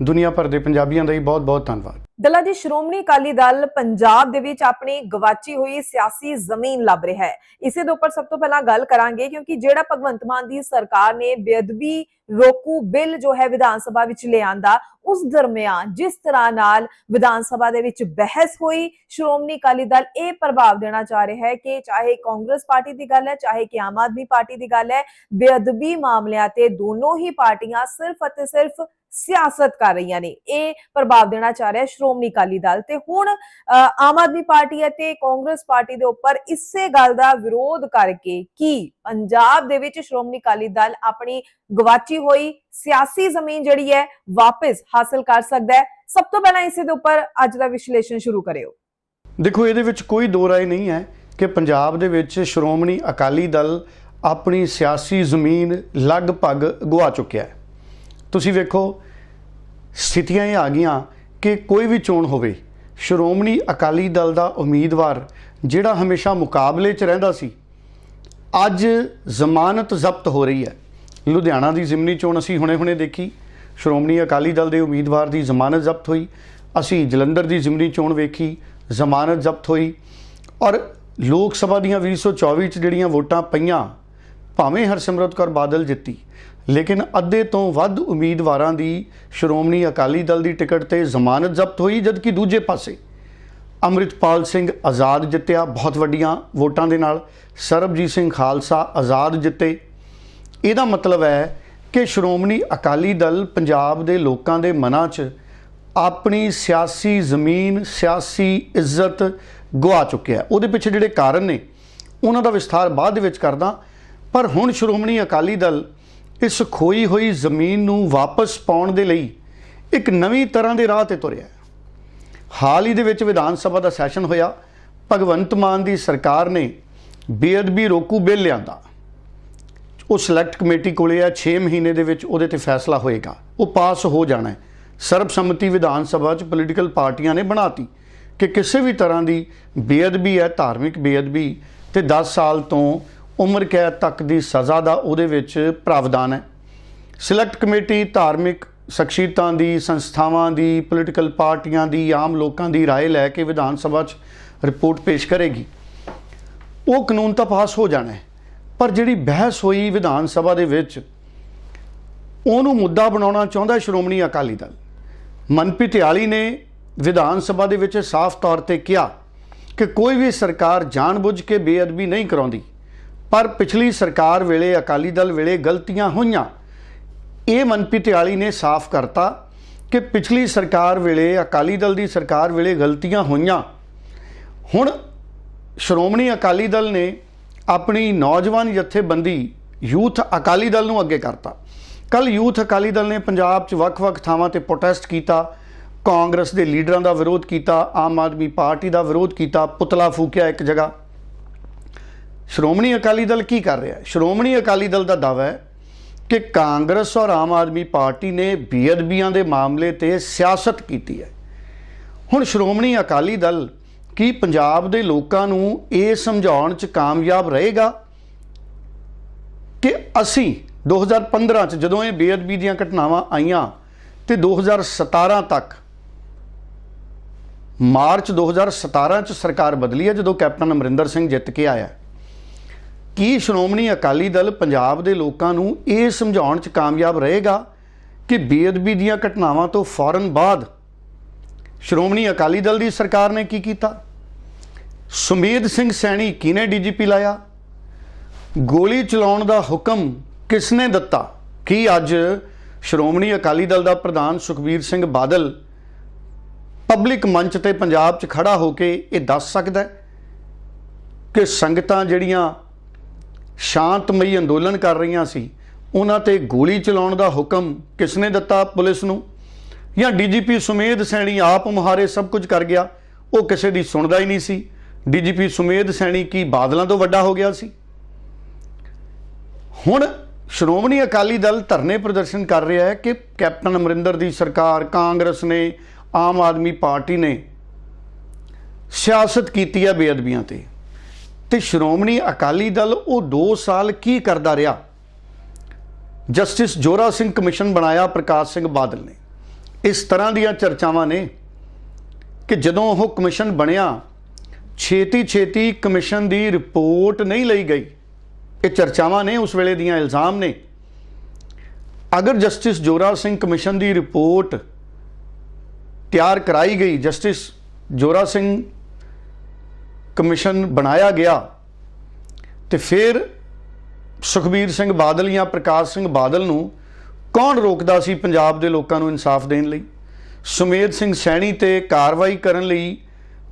ਦੁਨੀਆ ਭਰ ਦੇ ਪੰਜਾਬੀਆਂ ਦਾ ਵੀ ਬਹੁਤ ਬਹੁਤ ਧੰਨਵਾਦ। ਡੱਲਾ ਜੀ ਸ਼੍ਰੋਮਣੀ ਅਕਾਲੀ ਦਲ ਪੰਜਾਬ ਦੇ ਵਿੱਚ ਆਪਣੀ ਗਵਾਚੀ ਹੋਈ ਸਿਆਸੀ ਜ਼ਮੀਨ ਲੱਭ ਰਿਹਾ ਹੈ। ਇਸੇ ਦੇ ਉੱਪਰ ਸਭ ਤੋਂ ਪਹਿਲਾਂ ਗੱਲ ਕਰਾਂਗੇ ਕਿਉਂਕਿ ਜਿਹੜਾ ਭਗਵੰਤ ਮਾਨ ਦੀ ਸਰਕਾਰ ਨੇ ਬੇਅਦਬੀ, ਰੋਕੂ ਬਿੱਲ ਜੋ ਹੈ ਵਿਧਾਨ ਸਭਾ ਵਿੱਚ ਲਿਆਂਦਾ, ਉਸ ਦਰਮਿਆਨ ਜਿਸ ਤਰ੍ਹਾਂ ਨਾਲ ਵਿਧਾਨ ਸਭਾ ਦੇ ਵਿੱਚ ਬਹਿਸ ਹੋਈ, ਸ਼੍ਰੋਮਣੀ ਅਕਾਲੀ ਦਲ ਇਹ ਪ੍ਰਭਾਵ ਦੇਣਾ ਚਾਹ ਰਿਹਾ ਹੈ ਕਿ ਚਾਹੇ ਕਾਂਗਰਸ ਪਾਰਟੀ ਦੀ ਗੱਲ ਹੈ, ਚਾਹੇ ਕਿ ਆਮ ਆਦਮੀ ਪਾਰਟੀ ਦੀ ਗੱਲ ਹੈ, ਬੇਅਦਬੀ ਮਾਮਲਿਆਂ ਤੇ ਦੋਨੋਂ ਹੀ ਪਾਰਟੀਆਂ ਸਿਰਫ ਅਤੇ ਸਿਰਫ ਸਿਆਸਤ ਕਰ ਰਹੀਆਂ ਨੇ। ਇਹ ਪ੍ਰਭਾਵ ਦੇਣਾ ਚਾਹ ਰਿਹਾ ਸ਼੍ਰੋਮਣੀ ਅਕਾਲੀ ਦਲ ਤੇ। ਹੁਣ ਆਮ ਆਦਮੀ ਪਾਰਟੀ ਅਤੇ ਕਾਂਗਰਸ ਪਾਰਟੀ ਦੇ ਉੱਪਰ ਇਸੇ ਗੱਲ ਦਾ ਵਿਰੋਧ ਕਰਕੇ ਕੀ? ਪੰਜਾਬ ਦੇ ਵਿੱਚ ਸ਼੍ਰੋਮਣੀ ਅਕਾਲੀ ਦਲ ਆਪਣੀ ਗਵਾਚੀ ਹੋਈ ਸਿਆਸੀ ਜ਼ਮੀਨ ਜਿਹੜੀ ਹੈ, ਵਾਪਸ ਹਾਸਲ ਕਰ ਸਕਦਾ ਹੈ। ਸਭ ਤੋਂ ਪਹਿਲਾਂ ਇਸੇ ਦੇ ਉੱਪਰ ਅੱਜ ਦਾ ਵਿਸ਼ਲੇਸ਼ਣ ਸ਼ੁਰੂ ਕਰਿਓ। ਦੇਖੋ, ਇਹਦੇ ਵਿੱਚ ਕੋਈ ਦੋ ਰਾਏ ਨਹੀਂ ਹੈ ਕਿ ਪੰਜਾਬ ਦੇ ਵਿੱਚ ਸ਼੍ਰੋਮਣੀ ਅਕਾਲੀ ਦਲ ਆਪਣੀ ਸਿਆਸੀ ਜ਼ਮੀਨ ਲਗਭਗ ਗਵਾ ਚੁੱਕਿਆ ਹੈ। ਤੁਸੀਂ ਵੇਖੋ ਸਥਿਤੀਆਂ ਇਹ ਆ ਗਈਆਂ ਕਿ ਕੋਈ ਵੀ ਚੋਣ ਹੋਵੇ, ਸ਼੍ਰੋਮਣੀ ਅਕਾਲੀ ਦਲ ਦਾ ਉਮੀਦਵਾਰ ਜਿਹੜਾ ਹਮੇਸ਼ਾ ਮੁਕਾਬਲੇ 'ਚ ਰਹਿੰਦਾ ਸੀ, ਅੱਜ ਜ਼ਮਾਨਤ ਜ਼ਬਤ ਹੋ ਰਹੀ ਹੈ। ਲੁਧਿਆਣਾ ਦੀ ਜ਼ਿਮਨੀ ਚੋਣ ਅਸੀਂ ਹੁਣੇ-ਹੁਣੇ ਦੇਖੀ। ਸ਼੍ਰੋਮਣੀ ਅਕਾਲੀ ਦਲ ਦੇ ਉਮੀਦਵਾਰ ਦੀ ਜ਼ਮਾਨਤ ਜ਼ਬਤ ਹੋਈ। ਅਸੀਂ ਜਲੰਧਰ ਦੀ ਜ਼ਿਮਨੀ ਚੋਣ ਵੇਖੀ, ਜ਼ਮਾਨਤ ਜ਼ਬਤ ਹੋਈ ਔਰ ਲੋਕ ਸਭਾ ਦੀਆਂ 2024 ਚ ਜਿਹੜੀਆਂ ਵੋਟਾਂ ਪਈਆਂ, ਭਾਵੇਂ ਹਰਸਿਮਰਤ ਕੌਰ ਬਾਦਲ ਜਿੱਤੀ ਲੇਕਿਨ ਅੱਧੇ ਤੋਂ ਵੱਧ ਉਮੀਦਵਾਰਾਂ ਦੀ ਸ਼੍ਰੋਮਣੀ ਅਕਾਲੀ ਦਲ ਦੀ ਟਿਕਟ ਤੇ ਜ਼ਮਾਨਤ ਜ਼ਬਤ ਹੋਈ, ਜਦਕਿ ਦੂਜੇ ਪਾਸੇ ਅੰਮ੍ਰਿਤਪਾਲ ਸਿੰਘ ਆਜ਼ਾਦ ਜਿੱਤਿਆ, ਬਹੁਤ ਵੱਡੀਆਂ ਵੋਟਾਂ ਦੇ ਨਾਲ। ਸਰਬਜੀਤ ਸਿੰਘ ਖਾਲਸਾ ਆਜ਼ਾਦ ਜਿੱਤੇ। ਇਹਦਾ ਮਤਲਬ ਹੈ ਕਿ ਸ਼੍ਰੋਮਣੀ ਅਕਾਲੀ ਦਲ ਪੰਜਾਬ ਦੇ ਲੋਕਾਂ ਦੇ ਮਨਾਂ 'ਚ ਆਪਣੀ ਸਿਆਸੀ ਜ਼ਮੀਨ, ਸਿਆਸੀ ਇੱਜ਼ਤ ਗਵਾ ਚੁੱਕਿਆ ਉਹਦੇ ਪਿੱਛੇ ਜਿਹੜੇ ਕਾਰਨ ਨੇ, ਉਹਨਾਂ ਦਾ ਵਿਸਥਾਰ ਬਾਅਦ ਦੇ ਵਿੱਚ ਕਰਦਾ। ਪਰ ਹੁਣ ਸ਼੍ਰੋਮਣੀ ਅਕਾਲੀ ਦਲ ਇਸ ਖੋਈ ਹੋਈ ਜ਼ਮੀਨ ਨੂੰ ਵਾਪਸ ਪਾਉਣ ਦੇ ਲਈ ਇੱਕ ਨਵੀਂ ਤਰ੍ਹਾਂ ਦੇ ਰਾਹ ਤੇ ਤੁਰਿਆ ਹਾਲ ਹੀ ਦੇ ਵਿੱਚ ਵਿਧਾਨ ਸਭਾ ਦਾ ਸੈਸ਼ਨ ਹੋਇਆ। ਭਗਵੰਤ ਮਾਨ ਦੀ ਸਰਕਾਰ ਨੇ ਬੇਅਦਬੀ ਰੋਕੂ ਬਿੱਲ ਲਿਆਂਦਾ ਉਹ ਸਿਲੈਕਟ ਕਮੇਟੀ ਕੋਲੇ ਆ 6 ਮਹੀਨੇ ਦੇ ਵਿੱਚ ਉਹਦੇ ਤੇ ਫੈਸਲਾ ਹੋਏਗਾ। ਉਹ ਪਾਸ ਹੋ ਜਾਣਾ ਹੈ। ਸਰਬਸੰਮਤੀ ਵਿਧਾਨ ਸਭਾ 'ਚ ਪੋਲੀਟੀਕਲ ਪਾਰਟੀਆਂ ਨੇ ਬਣਾਤੀ ਕਿ ਕਿਸੇ ਵੀ ਤਰ੍ਹਾਂ ਦੀ ਬੇਅਦਬੀ ਹੈ, ਧਾਰਮਿਕ ਬੇਅਦਬੀ, ਤੇ 10 ਸਾਲ ਤੋਂ ਉਮਰ ਕੈਦ ਤੱਕ ਦੀ ਸਜ਼ਾ ਦਾ ਉਹਦੇ ਵਿੱਚ ਪ੍ਰਾਵਧਾਨ ਹੈ ਸਿਲੈਕਟ ਕਮੇਟੀ ਧਾਰਮਿਕ ਸ਼ਖਸੀਅਤਾਂ ਦੀ ਸੰਸਥਾਵਾਂ ਦੀ ਪੋਲੀਟੀਕਲ ਪਾਰਟੀਆਂ ਦੀ ਆਮ ਲੋਕਾਂ ਦੀ رائے ਲੈ ਕੇ ਵਿਧਾਨ ਸਭਾ 'ਚ ਰਿਪੋਰਟ ਪੇਸ਼ ਕਰੇਗੀ ਉਹ ਕਾਨੂੰਨ ਤਾਂ ਪਾਸ ਹੋ ਜਾਣਾ ਹੈ ਪਰ ਜਿਹੜੀ ਬਹਿਸ ਹੋਈ ਵਿਧਾਨ ਸਭਾ ਦੇ ਵਿੱਚ ਉਹਨੂੰ ਮੁੱਦਾ ਬਣਾਉਣਾ ਚਾਹੁੰਦਾ ਸ਼੍ਰੋਮਣੀ ਅਕਾਲੀ ਦਲ ਮਨਪ੍ਰੀਤ ਇਆਲੀ ਨੇ ਵਿਧਾਨ ਸਭਾ ਦੇ ਵਿੱਚ ਸਾਫ਼ ਤੌਰ ਤੇ ਕਿਹਾ ਕਿ ਕੋਈ ਵੀ ਸਰਕਾਰ ਜਾਣਬੁੱਝ ਕੇ ਬੇਅਦਬੀ ਨਹੀਂ ਕਰਾਉਂਦੀ ਪਰ ਪਿਛਲੀ ਸਰਕਾਰ ਵੇਲੇ, ਅਕਾਲੀ ਦਲ ਵੇਲੇ ਗਲਤੀਆਂ ਹੋਈਆਂ। ਇਹ ਮਨਪ੍ਰੀਤ ਆਲੀ ਨੇ ਸਾਫ਼ ਕਰਤਾ ਕਿ ਪਿਛਲੀ ਸਰਕਾਰ ਵੇਲੇ, ਅਕਾਲੀ ਦਲ ਦੀ ਸਰਕਾਰ ਵੇਲੇ ਗਲਤੀਆਂ ਹੋਈਆਂ। ਹੁਣ ਸ਼੍ਰੋਮਣੀ ਅਕਾਲੀ ਦਲ ਨੇ ਆਪਣੀ ਨੌਜਵਾਨ ਜਥੇਬੰਦੀ ਯੂਥ ਅਕਾਲੀ ਦਲ ਨੂੰ ਅੱਗੇ ਕਰਤਾ। ਕੱਲ ਯੂਥ ਅਕਾਲੀ ਦਲ ਨੇ ਪੰਜਾਬ 'ਚ ਵੱਖ-ਵੱਖ ਥਾਵਾਂ ਤੇ ਪ੍ਰੋਟੈਸਟ ਕੀਤਾ। ਕਾਂਗਰਸ ਦੇ ਲੀਡਰਾਂ ਦਾ ਵਿਰੋਧ ਕੀਤਾ, ਆਮ ਆਦਮੀ ਪਾਰਟੀ ਦਾ ਵਿਰੋਧ ਕੀਤਾ, ਪੁਤਲਾ ਫੂਕਿਆ ਇੱਕ ਜਗ੍ਹਾ। ਸ਼੍ਰੋਮਣੀ ਅਕਾਲੀ ਦਲ ਕੀ ਕਰ ਰਿਹਾ? ਹੈ ਸ਼੍ਰੋਮਣੀ ਅਕਾਲੀ ਦਲ ਦਾ ਦਾਅਵਾ ਹੈ ਕਿ ਕਾਂਗਰਸ ਔਰ ਆਮ ਆਦਮੀ ਪਾਰਟੀ ਨੇ ਬੇਅਦਬੀਆਂ ਦੇ ਮਾਮਲੇ ਤੇ ਸਿਆਸਤ ਕੀਤੀ ਹੈ। ਹੁਣ ਸ਼੍ਰੋਮਣੀ ਅਕਾਲੀ ਦਲ ਕੀ ਪੰਜਾਬ ਦੇ ਲੋਕਾਂ ਨੂੰ ਇਹ ਸਮਝਾਉਣ 'ਚ ਕਾਮਯਾਬ ਰਹੇਗਾ ਕਿ ਅਸੀਂ 2015 'ਚ ਜਦੋਂ ਇਹ ਬੇਅਦਬੀ ਦੀਆਂ ਘਟਨਾਵਾਂ ਆਈਆਂ ਤੇ 2017 ਤੱਕ ਮਾਰਚ 2017 'ਚ ਸਰਕਾਰ ਬਦਲੀ ਹੈ, ਜਦੋਂ ਕੈਪਟਨ ਅਮਰਿੰਦਰ ਸਿੰਘ ਜਿੱਤ ਕੇ ਆਇਆ। ਕੀ ਸ਼੍ਰੋਮਣੀ ਅਕਾਲੀ ਦਲ ਪੰਜਾਬ ਦੇ ਲੋਕਾਂ ਨੂੰ ਇਹ ਸਮਝਾਉਣ 'ਚ ਕਾਮਯਾਬ ਰਹੇਗਾ ਕਿ ਬੇਅਦਬੀ ਦੀਆਂ ਘਟਨਾਵਾਂ ਤੋਂ ਫੌਰਨ ਬਾਅਦ ਸ਼੍ਰੋਮਣੀ ਅਕਾਲੀ ਦਲ ਦੀ ਸਰਕਾਰ ਨੇ ਕੀ ਕੀਤਾ? ਸੁਮੇਧ ਸਿੰਘ ਸੈਣੀ ਕਿਹਨੇ ਡੀਜੀਪੀ ਲਾਇਆ? ਗੋਲੀ ਚਲਾਉਣ ਦਾ ਹੁਕਮ ਕਿਸਨੇ ਦਿੱਤਾ? ਕੀ ਅੱਜ ਸ਼੍ਰੋਮਣੀ ਅਕਾਲੀ ਦਲ ਦਾ ਪ੍ਰਧਾਨ ਸੁਖਬੀਰ ਸਿੰਘ ਬਾਦਲ ਪਬਲਿਕ ਮੰਚ ਤੇ ਪੰਜਾਬ 'ਚ ਖੜਾ ਹੋ ਕੇ ਇਹ ਦੱਸ ਸਕਦਾ ਕਿ ਸੰਗਤਾਂ ਜਿਹੜੀਆਂ ਸ਼ਾਂਤਮਈ ਅੰਦੋਲਨ ਕਰ ਰਹੀਆਂ ਸੀ। ਉਹਨਾਂ ਤੇ ਗੋਲੀ ਚਲਾਉਣ ਦਾ ਹੁਕਮ ਕਿਸ ਨੇ ਦਿੱਤਾ ਪੁਲਿਸ ਨੂੰ? ਜਾਂ ਡੀਜੀਪੀ ਸੁਮੇਧ ਸੈਣੀ ਆਪ ਮੁਹਾਰੇ ਸਭ ਕੁਝ ਕਰ ਗਿਆ? ਉਹ ਕਿਸੇ ਦੀ ਸੁਣਦਾ ਹੀ ਨਹੀਂ ਸੀ। ਡੀਜੀਪੀ ਸੁਮੇਧ ਸੈਣੀ ਕੀ ਬਾਦਲਾਂ ਤੋਂ ਵੱਡਾ ਹੋ ਗਿਆ ਸੀ? ਹੁਣ ਸ਼੍ਰੋਮਣੀ ਅਕਾਲੀ ਦਲ ਧਰਨੇ ਪ੍ਰਦਰਸ਼ਨ ਕਰ ਰਿਹਾ ਹੈ ਕਿ ਕੈਪਟਨ ਅਮਰਿੰਦਰ ਦੀ ਸਰਕਾਰ, ਕਾਂਗਰਸ ਨੇ, ਆਮ ਆਦਮੀ ਪਾਰਟੀ ਨੇ ਸਿਆਸਤ ਕੀਤੀ ਹੈ ਬੇਅਦਬੀਆਂ ਤੇ। ਤੇ ਸ਼੍ਰੋਮਣੀ ਅਕਾਲੀ ਦਲ ਉਹ 2 ਸਾਲ ਕੀ ਕਰਦਾ ਰਿਹਾ? ਜਸਟਿਸ ਜੋਰਾ ਸਿੰਘ ਕਮਿਸ਼ਨ ਬਣਾਇਆ ਪ੍ਰਕਾਸ਼ ਸਿੰਘ ਬਾਦਲ ਨੇ। ਇਸ ਤਰ੍ਹਾਂ ਦੀਆਂ ਚਰਚਾਵਾਂ ਨੇ ਕਿ ਜਦੋਂ ਉਹ ਕਮਿਸ਼ਨ ਬਣਿਆ ਛੇਤੀ ਛੇਤੀ ਕਮਿਸ਼ਨ ਦੀ ਰਿਪੋਰਟ ਨਹੀਂ ਲਈ ਗਈ। ਇਹ ਚਰਚਾਵਾਂ ਨੇ, ਉਸ ਵੇਲੇ ਦੀਆਂ ਇਲਜ਼ਾਮ ਨੇ। ਅਗਰ ਜਸਟਿਸ ਜੋਰਾ ਸਿੰਘ ਕਮਿਸ਼ਨ ਦੀ ਰਿਪੋਰਟ ਤਿਆਰ ਕਰਾਈ ਗਈ, ਜਸਟਿਸ ਜੋਰਾ ਸਿੰਘ ਕਮਿਸ਼ਨ ਬਣਾਇਆ ਗਿਆ ਤੇ ਫਿਰ ਸੁਖਬੀਰ ਸਿੰਘ ਬਾਦਲ ਜਾਂ ਪ੍ਰਕਾਸ਼ ਸਿੰਘ ਬਾਦਲ ਨੂੰ ਕੌਣ ਰੋਕਦਾ ਸੀ ਪੰਜਾਬ ਦੇ ਲੋਕਾਂ ਨੂੰ ਇਨਸਾਫ ਦੇਣ ਲਈ? ਸੁਮੇਧ ਸਿੰਘ ਸੈਣੀ ਤੇ ਕਾਰਵਾਈ ਕਰਨ ਲਈ